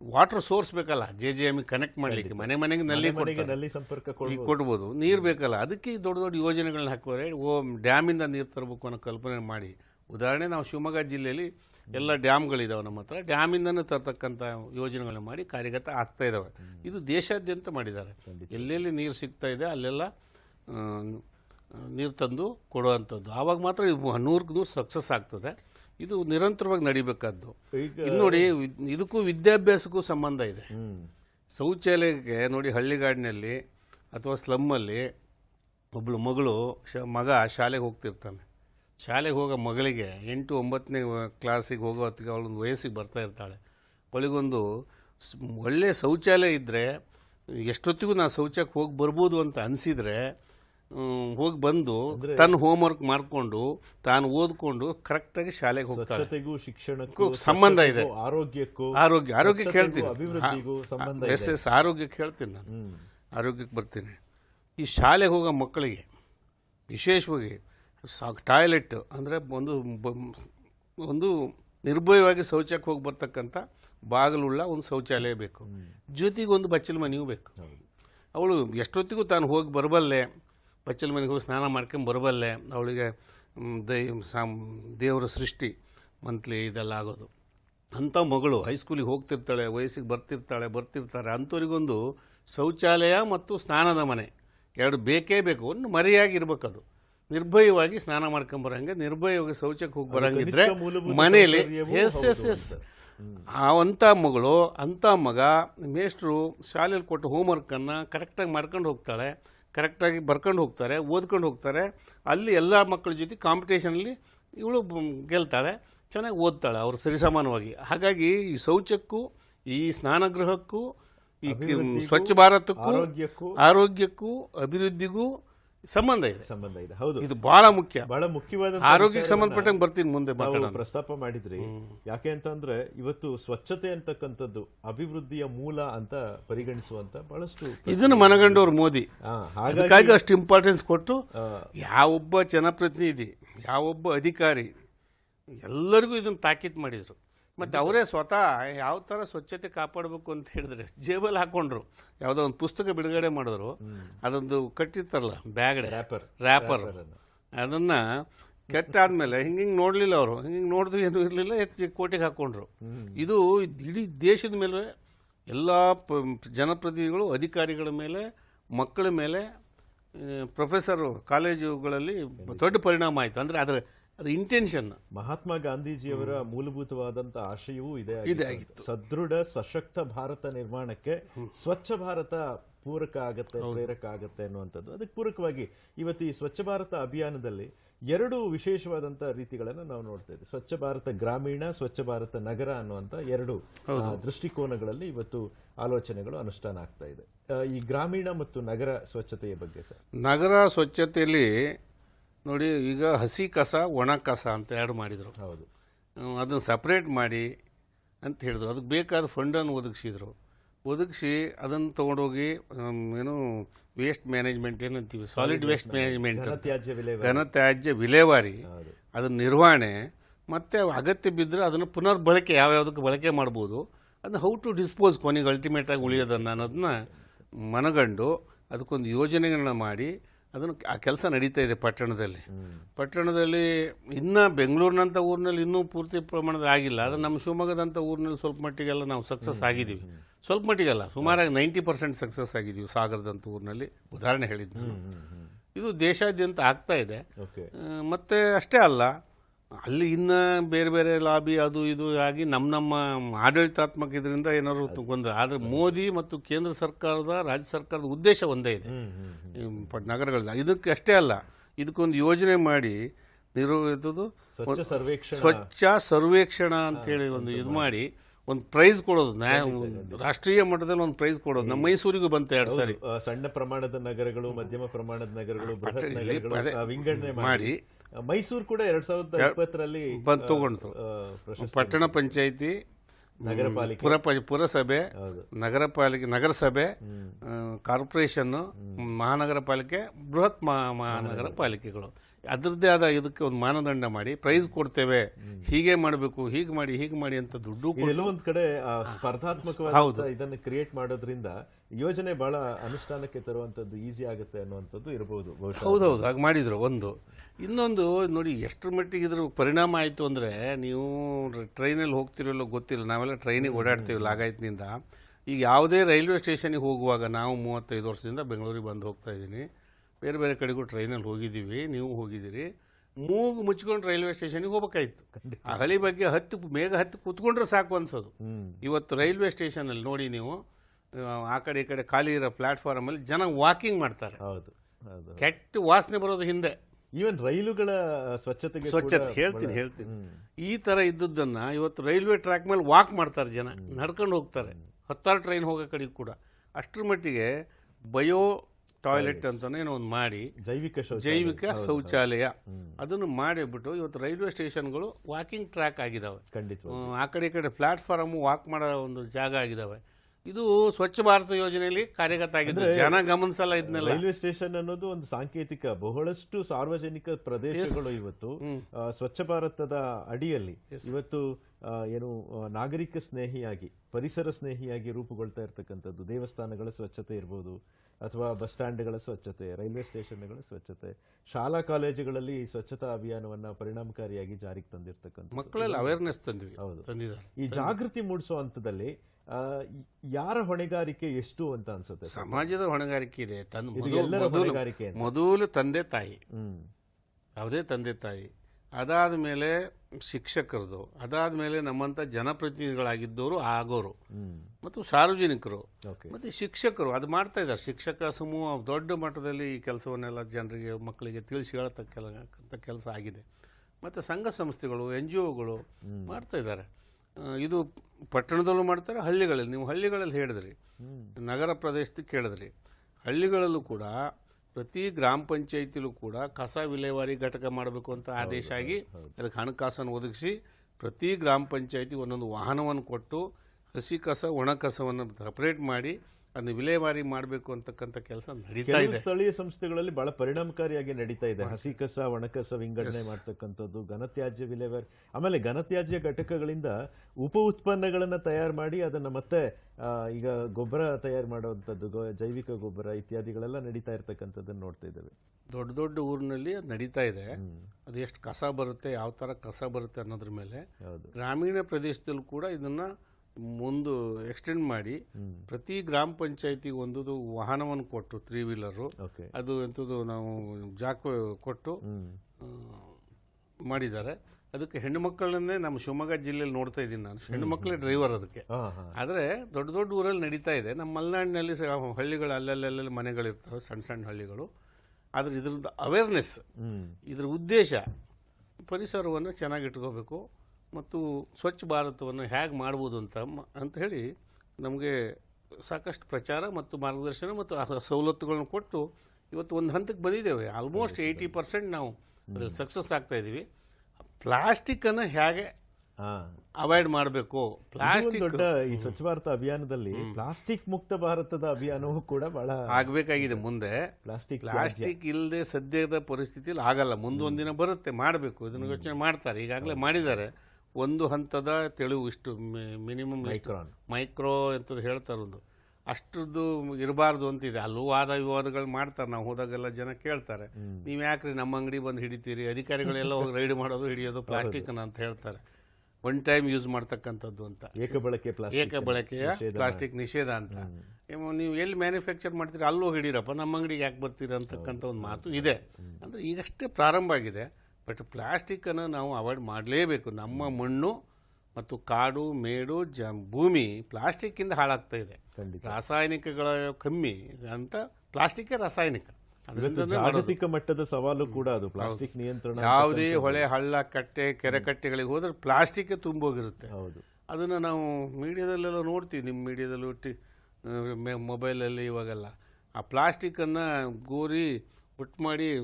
ವಾಟರ್ ಸೋರ್ಸ್ ಬೇಕಲ್ಲ ಜೆ ಜೆ ಎಂ ಕನೆಕ್ಟ್ ಮಾಡಲಿಕ್ಕೆ. ಮನೆ ಮನೆಗೆ ನಲ್ಲಿ ನಲ್ಲಿ ಸಂಪರ್ಕ ಕೊಡ್ಬೋದು. ನೀರು ಬೇಕಲ್ಲ ಅದಕ್ಕೆ ದೊಡ್ಡ ದೊಡ್ಡ ಯೋಜನೆಗಳನ್ನ ಹಾಕೋರೆ ಓ ಡ್ಯಾಮಿಂದ ನೀರು ತರಬೇಕು ಅನ್ನೋ ಕಲ್ಪನೆ ಮಾಡಿ. ಉದಾಹರಣೆ ನಾವು ಶಿವಮೊಗ್ಗ ಜಿಲ್ಲೆಯಲ್ಲಿ ಎಲ್ಲ ಡ್ಯಾಮ್ಗಳಿದಾವೆ ನಮ್ಮ ಹತ್ರ. ಡ್ಯಾಮಿಂದನೂ ತರ್ತಕ್ಕಂಥ ಯೋಜನೆಗಳನ್ನ ಮಾಡಿ ಕಾರ್ಯಗತ ಆಗ್ತಾ ಇದ್ದಾವೆ ಇದು ದೇಶಾದ್ಯಂತ ಮಾಡಿದ್ದಾರೆ. ಎಲ್ಲೆಲ್ಲಿ ನೀರು ಸಿಗ್ತಾ ಇದೆ ಅಲ್ಲೆಲ್ಲ ನೀರು ತಂದು ಕೊಡುವಂಥದ್ದು. ಆವಾಗ ಮಾತ್ರ ಇದು ನೂರಕ್ಕೆ ನೂರು ಸಕ್ಸಸ್ ಆಗ್ತದೆ. ಇದು ನಿರಂತರವಾಗಿ ನಡಿಬೇಕಾದ್ದು. ಇದು ನೋಡಿ ಇದಕ್ಕೂ ವಿದ್ಯಾಭ್ಯಾಸಕ್ಕೂ ಸಂಬಂಧ ಇದೆ. ಶೌಚಾಲಯಕ್ಕೆ ನೋಡಿ ಹಳ್ಳಿಗಾಡಿನಲ್ಲಿ ಅಥವಾ ಸ್ಲಮ್ಮಲ್ಲಿ ಒಬ್ಬಳು ಮಗಳು ಶ ಮಗ ಶಾಲೆಗೆ ಹೋಗ್ತಿರ್ತಾನೆ. ಶಾಲೆಗೆ ಹೋಗೋ ಮಗಳಿಗೆ ಎಂಟು ಒಂಬತ್ತನೇ ಕ್ಲಾಸಿಗೆ ಹೋಗೋ ಹೊತ್ತಿಗೆ ಅವಳೊಂದು ವಯಸ್ಸಿಗೆ ಬರ್ತಾ ಇರ್ತಾಳೆ. ಅವಳಿಗೊಂದು ಒಳ್ಳೆಯ ಶೌಚಾಲಯ ಇದ್ದರೆ ಎಷ್ಟೊತ್ತಿಗೂ ನಾನು ಶೌಚಕ್ಕೆ ಹೋಗಿ ಬರ್ಬೋದು ಅಂತ ಅನಿಸಿದರೆ ಹೋಗಿ ಬಂದು ತನ್ನ ಹೋಮ್ ವರ್ಕ್ ಮಾಡಿಕೊಂಡು ತಾನು ಓದ್ಕೊಂಡು ಕರೆಕ್ಟಾಗಿ ಶಾಲೆಗೆ ಹೋಗ್ತಾರೆ ಜೊತೆಗೂ ಶಿಕ್ಷಣಕ್ಕೂ ಸಂಬಂಧ ಇದೆ. ಆರೋಗ್ಯಕ್ಕೂ ಆರೋಗ್ಯ ಆರೋಗ್ಯಕ್ಕೆ ಸ್ವಚ್ಛತೆಗೂ, ಹೇಳ್ತೀನಿ ಅಭಿವೃದ್ಧಿಗೂ ಸಂಬಂಧ ಎಸ್ ಎಸ್ ಆರೋಗ್ಯಕ್ಕೆ ಹೇಳ್ತೀನಿ ನಾನು. ಆರೋಗ್ಯಕ್ಕೆ ಬರ್ತೀನಿ. ಈ ಶಾಲೆಗೆ ಹೋಗೋ ಮಕ್ಕಳಿಗೆ ವಿಶೇಷವಾಗಿ ಟಾಯ್ಲೆಟ್ ಅಂದರೆ ಒಂದು ಒಂದು ನಿರ್ಭಯವಾಗಿ ಶೌಚಕ್ಕೆ ಹೋಗಿ ಬರ್ತಕ್ಕಂಥ ಬಾಗಿಲುಳ್ಳ ಒಂದು ಶೌಚಾಲಯ ಬೇಕು. ಜೊತೆಗೆ ಒಂದು ಬಚ್ಚಲ ಮನೆಯೂ ಬೇಕು. ಅವಳು ಎಷ್ಟೊತ್ತಿಗೂ ತಾನು ಹೋಗಿ ಬರಬಲ್ಲೆ. ಬಚ್ಚಲ ಮನೆಗೆ ಹೋಗಿ ಸ್ನಾನ ಮಾಡ್ಕೊಂಡು ಬರಬಲ್ಲೆ ಅವಳಿಗೆ ದೈ ಸಾಮ್ ದೇವರ ಸೃಷ್ಟಿ ಮಂತ್ಲಿ ಇದೆಲ್ಲ ಆಗೋದು. ಅಂಥ ಮಗಳು ಹೈಸ್ಕೂಲಿಗೆ ಹೋಗ್ತಿರ್ತಾಳೆ ವಯಸ್ಸಿಗೆ ಬರ್ತಿರ್ತಾಳೆ ಬರ್ತಿರ್ತಾರೆ ಅಂಥವ್ರಿಗೊಂದು ಶೌಚಾಲಯ ಮತ್ತು ಸ್ನಾನದ ಮನೆ ಎರಡು ಬೇಕೇ ಬೇಕು ಒಂದು ಮರೆಯಾಗಿ ಅದು ನಿರ್ಭಯವಾಗಿ ಸ್ನಾನ ಮಾಡ್ಕೊಂಬರಂಗೆ ನಿರ್ಭಯವಾಗಿ ಶೌಚಕ್ಕೆ ಹೋಗಿ ಬರಂಗಿದ್ರೆ ಮನೆಯಲ್ಲಿ ಎಸ್ ಎಸ್ ಎಸ್. ಅಂಥ ಮಗಳು ಅಂಥ ಮಗ ಮೇಷ್ಟ್ರು ಶಾಲೆಯಲ್ಲಿ ಕೊಟ್ಟು ಹೋಮ್ವರ್ಕನ್ನು ಕರೆಕ್ಟಾಗಿ ಮಾಡ್ಕೊಂಡು ಹೋಗ್ತಾಳೆ. ಕರೆಕ್ಟಾಗಿ ಬರ್ಕೊಂಡು ಹೋಗ್ತಾರೆ ಓದ್ಕೊಂಡು ಹೋಗ್ತಾರೆ. ಅಲ್ಲಿ ಎಲ್ಲ ಮಕ್ಕಳ ಜೊತೆ ಕಾಂಪಿಟೇಷನಲ್ಲಿ ಇವಳು ಗೆಲ್ತಾಳೆ ಚೆನ್ನಾಗಿ ಓದ್ತಾಳೆ ಅವರು ಸರಿಸಮಾನವಾಗಿ ಹಾಗಾಗಿ ಈ ಶೌಚಕ್ಕೂ ಈ ಸ್ನಾನಗೃಹಕ್ಕೂ ಈ ಸ್ವಚ್ಛ ಭಾರತಕ್ಕೂ ಆರೋಗ್ಯಕ್ಕೂ ಆರೋಗ್ಯಕ್ಕೂ ಅಭಿವೃದ್ಧಿಗೂ ಸಂಬಂಧ ಇದೆ. ಸಂಬಂಧ ಇದೆ. ಹೌದು. ಇದು ಬಹಳ ಮುಖ್ಯ. ಬಹಳ ಮುಖ್ಯವಾದ ಆರೋಗ್ಯಕ್ಕೆ ಸಂಬಂಧಪಟ್ಟಂಗೆ ಬರ್ತೀನಿ ಮುಂದೆ ನಾವು ಪ್ರಸ್ತಾಪ ಮಾಡಿದ್ರಿ. ಯಾಕೆ ಅಂತಂದ್ರೆ ಇವತ್ತು ಸ್ವಚ್ಛತೆ ಅಂತಕ್ಕಂಥದ್ದು ಅಭಿವೃದ್ಧಿಯ ಮೂಲ ಅಂತ ಪರಿಗಣಿಸುವಂತ ಬಹಳಷ್ಟು ಇದನ್ನು ಮನಗಂಡವ್ರು ಮೋದಿ. ಹಾಗಾಗಿ ಅಷ್ಟು ಇಂಪಾರ್ಟೆನ್ಸ್ ಕೊಟ್ಟು ಯಾವೊಬ್ಬ ಜನಪ್ರತಿನಿಧಿ ಯಾವೊಬ್ಬ ಅಧಿಕಾರಿ ಎಲ್ಲರಿಗೂ ಇದನ್ನು ತಾಕೀತು ಮಾಡಿದರು. ಮತ್ತು ಅವರೇ ಸ್ವತಃ ಯಾವ ಥರ ಸ್ವಚ್ಛತೆ ಕಾಪಾಡಬೇಕು ಅಂತ ಹೇಳಿದ್ರೆ ಜೇಬಲ್ಲಿ ಹಾಕೊಂಡ್ರು. ಯಾವುದೋ ಒಂದು ಪುಸ್ತಕ ಬಿಡುಗಡೆ ಮಾಡಿದ್ರು. ಅದೊಂದು ಕಟ್ಟಿರ್ತಾರಲ್ಲ ಬ್ಯಾಗ್ಡೆ ರ್ಯಾಪರ್ ರ್ಯಾಪರ್ ಅದನ್ನ ಕೆಟ್ಟಾದ್ಮೇಲೆ ಹಿಂಗೆ ಹಿಂಗೆ ನೋಡಲಿಲ್ಲ ಅವರು. ಹಿಂಗೆ ನೋಡಿದ್ರು ಏನು ಇರಲಿಲ್ಲ ಎತ್ತಿ ಕೋಟಿಗೆ ಹಾಕ್ಕೊಂಡ್ರು ಇದು ಇಡೀ ದೇಶದ ಮೇಲೆ ಎಲ್ಲ ಪ ಜನಪ್ರತಿನಿಧಿಗಳು ಅಧಿಕಾರಿಗಳ ಮೇಲೆ ಮಕ್ಕಳ ಮೇಲೆ ಪ್ರೊಫೆಸರು ಕಾಲೇಜುಗಳಲ್ಲಿ ದೊಡ್ಡ ಪರಿಣಾಮ ಆಯಿತು. ಅಂದರೆ ಅದರ ಅದು ಇಂಟೆನ್ಷನ್ ಮಹಾತ್ಮ ಗಾಂಧೀಜಿಯವರ ಮೂಲಭೂತವಾದಂತ ಆಶಯವೂ ಇದೆ ಇದೆ ಆಗಿತ್ತು. ಸದೃಢ ಸಶಕ್ತ ಭಾರತ ನಿರ್ಮಾಣಕ್ಕೆ ಸ್ವಚ್ಛ ಭಾರತ ಪೂರಕ ಆಗತ್ತೆ ಪ್ರೇರಕ ಆಗತ್ತೆ ಅನ್ನುವಂಥದ್ದು. ಅದಕ್ಕೆ ಪೂರಕವಾಗಿ ಇವತ್ತು ಈ ಸ್ವಚ್ಛ ಭಾರತ ಅಭಿಯಾನದಲ್ಲಿ ಎರಡು ವಿಶೇಷವಾದಂತ ರೀತಿಗಳನ್ನು ನಾವು ನೋಡ್ತಾ ಇದ್ದೀವಿ ಸ್ವಚ್ಛ ಭಾರತ ಗ್ರಾಮೀಣ ಸ್ವಚ್ಛ ಭಾರತ ನಗರ ಅನ್ನುವಂತ ಎರಡು ದೃಷ್ಟಿಕೋನಗಳಲ್ಲಿ ಇವತ್ತು ಆಲೋಚನೆಗಳು ಅನುಷ್ಠಾನ ಆಗ್ತಾ ಇದೆ. ಆ, ಈ ಗ್ರಾಮೀಣ ಮತ್ತು ನಗರ ಸ್ವಚ್ಛತೆಯ ಬಗ್ಗೆ ಸರ್. ನಗರ ಸ್ವಚ್ಛತೆಯಲ್ಲಿ ನೋಡಿ ಈಗ ಹಸಿ ಕಸ ಒಣ ಕಸ ಅಂತ ಎರಡು ಮಾಡಿದರು. ಹೌದು. ಅದನ್ನು ಸಪ್ರೇಟ್ ಮಾಡಿ ಅಂತ ಹೇಳಿದ್ರು. ಅದಕ್ಕೆ ಬೇಕಾದ ಫಂಡನ್ನು ಒದಗಿಸಿದ್ರು. ಒದಗಿಸಿ ಅದನ್ನು ತೊಗೊಂಡೋಗಿ ಏನು ವೇಸ್ಟ್ ಮ್ಯಾನೇಜ್ಮೆಂಟ್ ಏನಂತೀವಿ ಸಾಲಿಡ್ ವೇಸ್ಟ್ ಮ್ಯಾನೇಜ್ಮೆಂಟ್ ಘನತ್ಯಾಜ್ಯ ವಿಲೇವಾರಿ. ಘನತ್ಯಾಜ್ಯ ವಿಲೇವಾರಿ. ಅದನ್ನು ಅದನ್ನ ನಿರ್ವಹಣೆ ಮತ್ತು ಅಗತ್ಯ ಬಿದ್ದರೆ ಅದನ್ನು ಪುನರ್ ಬಳಕೆ ಯಾವ್ಯಾವುದಕ್ಕೆ ಬಳಕೆ ಮಾಡ್ಬೋದು. ಅದನ್ನ ಹೌ ಟು ಡಿಸ್ಪೋಸ್ ಕೊನೆಗೆ ಅಲ್ಟಿಮೇಟಾಗಿ ಉಳಿಯೋದನ್ನು ಅನ್ನೋದನ್ನ ಮನಗಂಡು ಅದಕ್ಕೊಂದು ಯೋಜನೆಗಳನ್ನ ಮಾಡಿ ಅದನ್ನು ಆ ಕೆಲಸ ನಡೀತಾ ಇದೆ ಪಟ್ಟಣದಲ್ಲಿ. ಪಟ್ಟಣದಲ್ಲಿ ಇನ್ನೂ ಬೆಂಗಳೂರಿನಂಥ ಊರಿನಲ್ಲಿ ಇನ್ನೂ ಪೂರ್ತಿ ಪ್ರಮಾಣದ ಆಗಿಲ್ಲ. ಆದರೆ ನಮ್ಮ ಶಿವಮೊಗ್ಗದಂಥ ಊರಿನಲ್ಲಿ ಸ್ವಲ್ಪ ಮಟ್ಟಿಗೆಲ್ಲ ನಾವು ಸಕ್ಸಸ್ ಆಗಿದ್ದೀವಿ. ಸ್ವಲ್ಪ ಮಟ್ಟಿಗೆಲ್ಲ ಸುಮಾರಾಗಿ ನೈಂಟಿ ಪರ್ಸೆಂಟ್ ಸಕ್ಸಸ್ ಆಗಿದ್ದೀವಿ ಸಾಗರದಂಥ ಊರಿನಲ್ಲಿ. ಉದಾಹರಣೆ ಹೇಳಿದ್ದು. ಇದು ದೇಶಾದ್ಯಂತ ಆಗ್ತಾ ಇದೆ. ಮತ್ತೆ ಅಷ್ಟೇ ಅಲ್ಲ. ಅಲ್ಲಿ ಇನ್ನ ಬೇರೆ ಬೇರೆ ಲಾಬಿ ಅದು ಇದು ಆಗಿ ನಮ್ಮ ನಮ್ಮ ಆಡಳಿತಾತ್ಮಕ ಇದರಿಂದ ಏನಾದ್ರು ಗೊಂದಲ ಆದರೆ ಮೋದಿ ಮತ್ತು ಕೇಂದ್ರ ಸರ್ಕಾರದ ರಾಜ್ಯ ಸರ್ಕಾರದ ಉದ್ದೇಶ ಒಂದೇ ಇದೆ. ನಗರಗಳನ್ನ ಇದಕ್ಕೆ ಅಷ್ಟೇ ಅಲ್ಲ. ಇದಕ್ಕೊಂದು ಯೋಜನೆ ಮಾಡಿ ನಿರ್ವಹಿಸೋದು ಸ್ವಚ್ಛ ಸರ್ವೇಕ್ಷಣಾ. ಅಂತೇಳಿ ಒಂದು ಇದು ಮಾಡಿ ಒಂದು ಪ್ರೈಸ್ ಕೊಡೋದು. ರಾಷ್ಟ್ರೀಯ ಮಟ್ಟದಲ್ಲಿ ಒಂದು ಪ್ರೈಸ್ ಕೊಡೋದು. ನಮ್ಮ ಮೈಸೂರಿಗೂ ಬಂತು ಎರಡು ಸಾರಿ. ಸಣ್ಣ ಪ್ರಮಾಣದ ನಗರಗಳು ಮಧ್ಯಮ ಪ್ರಮಾಣದ ನಗರಗಳು ನಗರಗಳು ವಿಂಗಡಣೆ ಮಾಡಿ. ಮೈಸೂರು ಕೂಡ ಎರಡ್ ಸಾವಿರದ ಇಪ್ಪತ್ತರಲ್ಲಿ ಬಂದು ತಗೊಂಡ್ರು. ಪಟ್ಟಣ ಪಂಚಾಯಿತಿ ನಗರ ಪಾಲಿಕೆ ಪುರ ಪುರಸಭೆ ನಗರ ಪಾಲಿಕೆ ನಗರಸಭೆ ಕಾರ್ಪೊರೇಷನ್ ಮಹಾನಗರ ಪಾಲಿಕೆ ಬೃಹತ್ ಮಹಾ ಮಹಾನಗರ ಪಾಲಿಕೆಗಳು ಅದರದ್ದೇ ಆದ ಇದಕ್ಕೆ ಒಂದು ಮಾನದಂಡ ಮಾಡಿ ಪ್ರೈಸ್ ಕೊಡ್ತೇವೆ. ಹೀಗೆ ಮಾಡಬೇಕು ಹೀಗೆ ಮಾಡಿ ಹೀಗೆ ಮಾಡಿ ಅಂತ ದುಡ್ಡು ಕೆಲವೊಂದು ಕಡೆ ಸ್ಪರ್ಧಾತ್ಮಕವಾದ ಇದನ್ನ ಕ್ರಿಯೇಟ್ ಮಾಡೋದ್ರಿಂದ ಯೋಜನೆ ಬಹಳ ಅನುಷ್ಠಾನಕ್ಕೆ ತರುವಂಥದ್ದು ಈಸಿ ಆಗುತ್ತೆ ಅನ್ನುವಂಥದ್ದು ಇರಬಹುದು ಹೌದು ಹೌದೌದು ಹಾಗೆ ಮಾಡಿದರು ಒಂದು. ಇನ್ನೊಂದು ನೋಡಿ ಎಷ್ಟರ ಮಟ್ಟಿಗೆ ಇದ್ರ ಪರಿಣಾಮ ಆಯಿತು ಅಂದರೆ ನೀವು ಟ್ರೈನಲ್ಲಿ ಹೋಗ್ತಿರಲ್ಲೋ ಗೊತ್ತಿಲ್ಲ ನಾವೆಲ್ಲ ಟ್ರೈನಿಗೆ ಓಡಾಡ್ತೀವಿ ಲಾಗಾಯತ್ನಿಂದ. ಈಗ ಯಾವುದೇ ರೈಲ್ವೆ ಸ್ಟೇಷನಿಗೆ ಹೋಗುವಾಗ ನಾವು ಮೂವತ್ತೈದು ವರ್ಷದಿಂದ ಬೆಂಗಳೂರಿಗೆ ಬಂದು ಹೋಗ್ತಾ ಇದ್ದೀನಿ. ಬೇರೆ ಬೇರೆ ಕಡೆಗೂ ಟ್ರೈನಲ್ಲಿ ಹೋಗಿದ್ದೀವಿ ನೀವು ಹೋಗಿದ್ದೀರಿ. ಮೂಗು ಮುಚ್ಕೊಂಡು ರೈಲ್ವೆ ಸ್ಟೇಷನಿಗೆ ಹೋಗ್ಬೇಕಾಯ್ತು. ಅಗಲಿ ಹಳಿ ಬಗ್ಗೆ ಹತ್ತು ಮೇಘ ಹತ್ತು ಕೂತ್ಕೊಂಡ್ರೆ ಸಾಕು ಅನ್ಸೋದು. ಇವತ್ತು ರೈಲ್ವೆ ಸ್ಟೇಷನಲ್ಲಿ ನೋಡಿ ನೀವು ಆ, ಕಡೆ ಈ ಕಡೆ ಖಾಲಿ ಇರೋ ಪ್ಲಾಟ್ಫಾರ್ಮಲ್ಲಿ ಜನ ವಾಕಿಂಗ್ ಮಾಡ್ತಾರೆ. ಹೌದು ಹೌದು. ಕೆಟ್ಟ ವಾಸನೆ ಬರೋದು ಹಿಂದೆ. ಈವನ್ ರೈಲುಗಳ ಸ್ವಚ್ಛತೆಗೆ ಸ್ವಚ್ಛತೆ ಹೇಳ್ತೀನಿ ಹೇಳ್ತೀನಿ. ಈ ತರ ಇದ್ದದ್ದನ್ನ ಇವತ್ತು ರೈಲ್ವೆ ಟ್ರ್ಯಾಕ್ ಮೇಲೆ ವಾಕ್ ಮಾಡ್ತಾರೆ ಜನ. ನಡ್ಕೊಂಡು ಹೋಗ್ತಾರೆ. ಹತ್ತಾರು ಟ್ರೈನ್ ಹೋಗೋ ಕಡೆ ಕೂಡ. ಅಷ್ಟರ ಮಟ್ಟಿಗೆ ಬಯೋ ಟಾಯ್ಲೆಟ್ ಅಂತಾನೆ ಏನೋ ಒಂದು ಮಾಡಿ ಜೈವಿಕ ಶೌಚಾಲಯ. ಜೈವಿಕ ಶೌಚಾಲಯ. ಅದನ್ನು ಮಾಡಿಬಿಟ್ಟು ಇವತ್ತು ರೈಲ್ವೆ ಸ್ಟೇಷನ್ಗಳು ವಾಕಿಂಗ್ ಟ್ರ್ಯಾಕ್ ಆಗಿದ್ದಾವೆ ಖಂಡಿತ ಆ ಕಡೆ ಈ ಕಡೆ ಪ್ಲಾಟ್ಫಾರ್ಮ್ ವಾಕ್ ಮಾಡೋ ಒಂದು ಜಾಗ ಆಗಿದ್ದಾವೆ ಇದು ಸ್ವಚ್ಛ ಭಾರತ ಯೋಜನೆಯಲ್ಲಿ ಕಾರ್ಯಗತ ಆಗಿದೆ ಜನ ಗಮನಿಸಲ್ಲ ಇದನ್ನೆಲ್ಲ ರೈಲ್ವೆ ಸ್ಟೇಷನ್ ಅನ್ನೋದು ಒಂದು ಸಾಂಕೇತಿಕ ಬಹಳಷ್ಟು ಸಾರ್ವಜನಿಕ ಪ್ರದೇಶಗಳು ಇವತ್ತು ಸ್ವಚ್ಛ ಭಾರತದ ಅಡಿಯಲ್ಲಿ ಇವತ್ತು ಏನು ನಾಗರಿಕ ಸ್ನೇಹಿಯಾಗಿ ಪರಿಸರ ಸ್ನೇಹಿಯಾಗಿ ರೂಪುಗೊಳ್ತಾ ಇರ್ತಕ್ಕಂಥದ್ದು ದೇವಸ್ಥಾನಗಳ ಸ್ವಚ್ಛತೆ ಇರ್ಬೋದು ಅಥವಾ ಬಸ್ ಸ್ಟ್ಯಾಂಡ್ಗಳ ಸ್ವಚ್ಛತೆ ರೈಲ್ವೆ ಸ್ಟೇಷನ್ಗಳ ಸ್ವಚ್ಛತೆ ಶಾಲಾ ಕಾಲೇಜುಗಳಲ್ಲಿ ಈ ಸ್ವಚ್ಛತಾ ಅಭಿಯಾನವನ್ನ ಪರಿಣಾಮಕಾರಿಯಾಗಿ ಜಾರಿಗೆ ತಂದಿರ್ತಕ್ಕಂಥ ಮಕ್ಕಳಲ್ಲಿ ಅವೇರ್ನೆಸ್ ತಂದಿವಿ ಹೌದು. ಈ ಜಾಗೃತಿ ಮೂಡಿಸುವ ಹಂತದಲ್ಲಿ ಯಾರ ಹೊಣೆಗಾರಿಕೆ ಎಷ್ಟು ಅಂತ ಅನ್ಸುತ್ತೆ ಸಮಾಜದ ಹೊಣೆಗಾರಿಕೆ ಇದೆ. ಎಲ್ಲರ ಹೊಣೆಗಾರಿಕೆ ಅಂತ. ಮೊದಲು ತಂದೆ ತಾಯಿ. ಹ್ಮ್. ಯಾವುದೇ ತಂದೆ ತಾಯಿ. ಅದಾದ ಮೇಲೆ ಶಿಕ್ಷಕರದು ಅದಾದ ಮೇಲೆ ನಮ್ಮಂಥ ಜನಪ್ರತಿನಿಧಿಗಳಾಗಿದ್ದವರು ಆಗೋರು. ಹ್ಮ್. ಮತ್ತು ಸಾರ್ವಜನಿಕರು. ಮತ್ತೆ ಮತ್ತು ಶಿಕ್ಷಕರು ಅದು ಮಾಡ್ತಾ ಇದ್ದಾರೆ. ಶಿಕ್ಷಕ ಸಮೂಹ ದೊಡ್ಡ ಮಟ್ಟದಲ್ಲಿ ಈ ಕೆಲಸವನ್ನೆಲ್ಲ ಜನರಿಗೆ ಮಕ್ಕಳಿಗೆ ತಿಳಿಸಿ ಹೇಳತಕ್ಕ ಕೆಲಸ ಆಗಿದೆ. ಮತ್ತು ಸಂಘ ಸಂಸ್ಥೆಗಳು ಎನ್ ಜಿ ಒಗಳು ಮಾಡ್ತಾ ಇದ್ದಾರೆ. ಇದು ಪಟ್ಟಣದಲ್ಲೂ ಮಾಡ್ತಾರೆ ಹಳ್ಳಿಗಳಲ್ಲಿ. ನೀವು ಹಳ್ಳಿಗಳಲ್ಲಿ ಹೇಳಿದ್ರಿ. ನಗರ ಪ್ರದೇಶಕ್ಕೆ ಕೇಳಿದ್ರಿ ಹಳ್ಳಿಗಳಲ್ಲೂ ಕೂಡ ಪ್ರತಿ ಗ್ರಾಮ ಪಂಚಾಯತಿಲೂ ಕೂಡ ಕಸ ವಿಲೇವಾರಿ ಘಟಕ ಮಾಡಬೇಕು ಅಂತ ಆದೇಶ ಆಗಿ ಅದಕ್ಕೆ ಹಣಕಾಸನ್ನು ಒದಗಿಸಿ ಪ್ರತಿ ಗ್ರಾಮ ಪಂಚಾಯತಿ ಒಂದೊಂದು ವಾಹನವನ್ನು ಕೊಟ್ಟು ಹಸಿ ಕಸ ಒಣ ಕಸವನ್ನು ಸಪ್ರೇಟ್ ಮಾಡಿ ಅದನ್ನ ವಿಲೇವಾರಿ ಮಾಡಬೇಕು ಅಂತಕ್ಕಂಥ ಕೆಲಸ ನಡೀತಾ ಕೆಲವು ಇದೆ. ಸ್ಥಳೀಯ ಸಂಸ್ಥೆಗಳಲ್ಲಿ ಬಹಳ ಪರಿಣಾಮಕಾರಿಯಾಗಿ ನಡೀತಾ ಇದೆ. ಹಸಿ ಕಸ ಒಣಕಸ ವಿಂಗಡಣೆ ಮಾಡ್ತಕ್ಕಂಥದ್ದು ಘನತ್ಯಾಜ್ಯ ವಿಲೇವಾರಿ. ಆಮೇಲೆ ಘನತ್ಯಾಜ್ಯ ಘಟಕಗಳಿಂದ ಉಪ ಉತ್ಪನ್ನಗಳನ್ನು ತಯಾರು ಮಾಡಿ ಅದನ್ನ ಮತ್ತೆ ಆ, ಈಗ ಗೊಬ್ಬರ ತಯಾರು ಮಾಡುವಂಥದ್ದು ಗೊ- ಜೈವಿಕ ಗೊಬ್ಬರ ಇತ್ಯಾದಿಗಳೆಲ್ಲ ನಡೀತಾ ಇರ್ತಕ್ಕಂಥದ್ದನ್ನು ನೋಡ್ತಾ ಇದ್ದೇವೆ. ದೊಡ್ಡ ದೊಡ್ಡ ಊರಿನಲ್ಲಿ ಅದು ನಡೀತಾ ಇದೆ. ಅದು ಎಷ್ಟು ಕಸ ಬರುತ್ತೆ ಯಾವ ಥರ ಕಸ ಬರುತ್ತೆ ಅನ್ನೋದ್ರ ಮೇಲೆ ಹೌದು. ಗ್ರಾಮೀಣ ಪ್ರದೇಶದಲ್ಲೂ ಕೂಡ ಇದನ್ನ ಮುಂದು ಎಕ್ಸ್ಟೆಂಡ್ ಮಾಡಿ ಪ್ರತಿ ಗ್ರಾಮ ಪಂಚಾಯತಿಗೆ ಒಂದೊಂದು ವಾಹನವನ್ನು ಕೊಟ್ಟು ತ್ರೀ ವೀಲರು ಅದು ಎಂಥದ್ದು ನಾವು ಜಾಕ್ ಕೊಟ್ಟು ಮಾಡಿದ್ದಾರೆ. ಅದಕ್ಕೆ ಹೆಣ್ಣು ಮಕ್ಕಳನ್ನೇ ನಮ್ಮ ಶಿವಮೊಗ್ಗ ಜಿಲ್ಲೆಯಲ್ಲಿ ನೋಡ್ತಾ ಇದ್ದೀನಿ ನಾನು. ಹೆಣ್ಣು ಮಕ್ಕಳೇ ಡ್ರೈವರ್ ಅದಕ್ಕೆ. ಆದರೆ ದೊಡ್ಡ ದೊಡ್ಡ ಊರಲ್ಲಿ ನಡೀತಾ ಇದೆ. ನಮ್ಮ ಮಲೆನಾಡಿನಲ್ಲಿ ಹಳ್ಳಿಗಳು ಅಲ್ಲಲ್ಲಲ್ಲಿ ಮನೆಗಳಿರ್ತವೆ ಸಣ್ಣ ಸಣ್ಣ ಹಳ್ಳಿಗಳು. ಆದರೆ ಇದ್ರದ್ದು ಅವೇರ್ನೆಸ್ ಇದ್ರ ಇದರ ಉದ್ದೇಶ ಪರಿಸರವನ್ನು ಚೆನ್ನಾಗಿ ಇಟ್ಕೋಬೇಕು. ಮತ್ತು ಸ್ವಚ್ಛ ಭಾರತವನ್ನು ಹೇಗೆ ಮಾಡ್ಬೋದು ಅಂತ ಅಂತ ಹೇಳಿ ನಮಗೆ ಸಾಕಷ್ಟು ಪ್ರಚಾರ ಮತ್ತು ಮಾರ್ಗದರ್ಶನ ಮತ್ತು ಆ ಸವಲತ್ತುಗಳನ್ನು ಕೊಟ್ಟು ಇವತ್ತು ಒಂದು ಹಂತಕ್ಕೆ ಬಂದಿದ್ದೇವೆ. ಆಲ್ಮೋಸ್ಟ್ ಏಯ್ಟಿ ಪರ್ಸೆಂಟ್ ನಾವು ಅದ್ರಲ್ಲಿ ಸಕ್ಸಸ್ ಆಗ್ತಾ ಇದ್ದೀವಿ. ಪ್ಲಾಸ್ಟಿಕ್ಕನ್ನು ಹೇಗೆ ಅವಾಯ್ಡ್ ಮಾಡಬೇಕು? ಪ್ಲಾಸ್ಟಿಕ್ ದೊಡ್ಡ ಈ ಸ್ವಚ್ಛ ಭಾರತ ಅಭಿಯಾನದಲ್ಲಿ ಪ್ಲಾಸ್ಟಿಕ್ ಮುಕ್ತ ಭಾರತದ ಅಭಿಯಾನವೂ ಕೂಡ ಬಹಳ ಆಗಬೇಕಾಗಿದೆ ಮುಂದೆ. ಪ್ಲಾಸ್ಟಿಕ್ ಪ್ಲಾಸ್ಟಿಕ್ ಇಲ್ಲದೆ ಸದ್ಯದ ಪರಿಸ್ಥಿತಿಯಲ್ಲಿ ಆಗಲ್ಲ. ಮುಂದೊಂದಿನ ಬರುತ್ತೆ ಮಾಡಬೇಕು ಇದನ್ನು ಯೋಚನೆ ಮಾಡ್ತಾರೆ. ಈಗಾಗಲೇ ಮಾಡಿದ್ದಾರೆ. ಒಂದು ಹಂತದ ತೆಳುವು ಇಷ್ಟು ಮಿನಿಮಮ್ ಮೈಕ್ರೋನ್ ಮೈಕ್ರೋ ಅಂತ ಹೇಳ್ತಾರೆ ಒಂದು. ಅಷ್ಟರದ್ದು ಇರಬಾರ್ದು ಅಂತಿದೆ. ಅಲ್ಲೂ ವಾದ ವಿವಾದಗಳು ಮಾಡ್ತಾರೆ. ನಾವು ಹೋದಾಗೆಲ್ಲ ಜನ ಕೇಳ್ತಾರೆ. ನೀವು ಯಾಕ್ರಿ ನಮ್ಮ ಅಂಗಡಿ ಬಂದು ಹಿಡಿತೀರಿ? ಅಧಿಕಾರಿಗಳೆಲ್ಲ ಹೋಗಿ ರೈಡ್ ಮಾಡೋದು ಹಿಡಿಯೋದು ಪ್ಲಾಸ್ಟಿಕ್ನ ಅಂತ ಹೇಳ್ತಾರೆ. ಒನ್ ಟೈಮ್ ಯೂಸ್ ಮಾಡ್ತಕ್ಕಂಥದ್ದು ಅಂತ. ಏಕ ಬಳಕೆ ಪ್ಲಾಸ್ಟಿಕ್ ಏಕ ಬಳಕೆಯ ಪ್ಲಾಸ್ಟಿಕ್ ನಿಷೇಧ ಅಂತ. ನೀವು ಎಲ್ಲಿ ಮ್ಯಾನುಫ್ಯಾಕ್ಚರ್ ಮಾಡ್ತೀರಿ? ಅಲ್ಲೂ ಹಿಡೀರಪ್ಪ. ನಮ್ಮ ಅಂಗಡಿಗೆ ಯಾಕೆ ಬರ್ತೀರ? ಅಂತಕ್ಕಂಥ ಒಂದು ಮಾತು ಇದೆ. ಅಂದರೆ ಈಗಷ್ಟೇ ಪ್ರಾರಂಭ ಆಗಿದೆ. ಬಟ್ ಪ್ಲಾಸ್ಟಿಕ್ಕನ್ನು ನಾವು ಅವಾಯ್ಡ್ ಮಾಡಲೇಬೇಕು. ನಮ್ಮ ಮಣ್ಣು ಮತ್ತು ಕಾಡು ಮೇಡು ಜ ಭೂಮಿ ಪ್ಲಾಸ್ಟಿಕ್ಕಿಂದ ಹಾಳಾಗ್ತಾ ಇದೆ. ರಾಸಾಯನಿಕಗಳ ಕಮ್ಮಿ ಅಂತ ಪ್ಲಾಸ್ಟಿಕ್ಕೇ ರಾಸಾಯನಿಕ. ಜಾಗತಿಕ ಮಟ್ಟದ ಸವಾಲು ಕೂಡ ಅದು ಪ್ಲಾಸ್ಟಿಕ್ ನಿಯಂತ್ರಣ ಯಾವುದೇ ಹೊಳೆ ಹಳ್ಳ ಕಟ್ಟೆ ಕೆರೆ ಕಟ್ಟೆಗಳಿಗೆ ಹೋದ್ರೆ ಪ್ಲಾಸ್ಟಿಕ್ ತುಂಬೋಗಿರುತ್ತೆ. ಹೌದು. ಅದನ್ನು ನಾವು ಮೀಡಿಯಾದಲ್ಲೆಲ್ಲ ನೋಡ್ತೀವಿ. ನಿಮ್ಮ ಮೀಡಿಯಾದಲ್ಲೂ ಟಿ ಮೊಬೈಲಲ್ಲಿ ಇವಾಗೆಲ್ಲ ಆ ಪ್ಲಾಸ್ಟಿಕ್ಕನ್ನು ಗೋರಿ ಒಟ್ಟು ಮಾಡಿ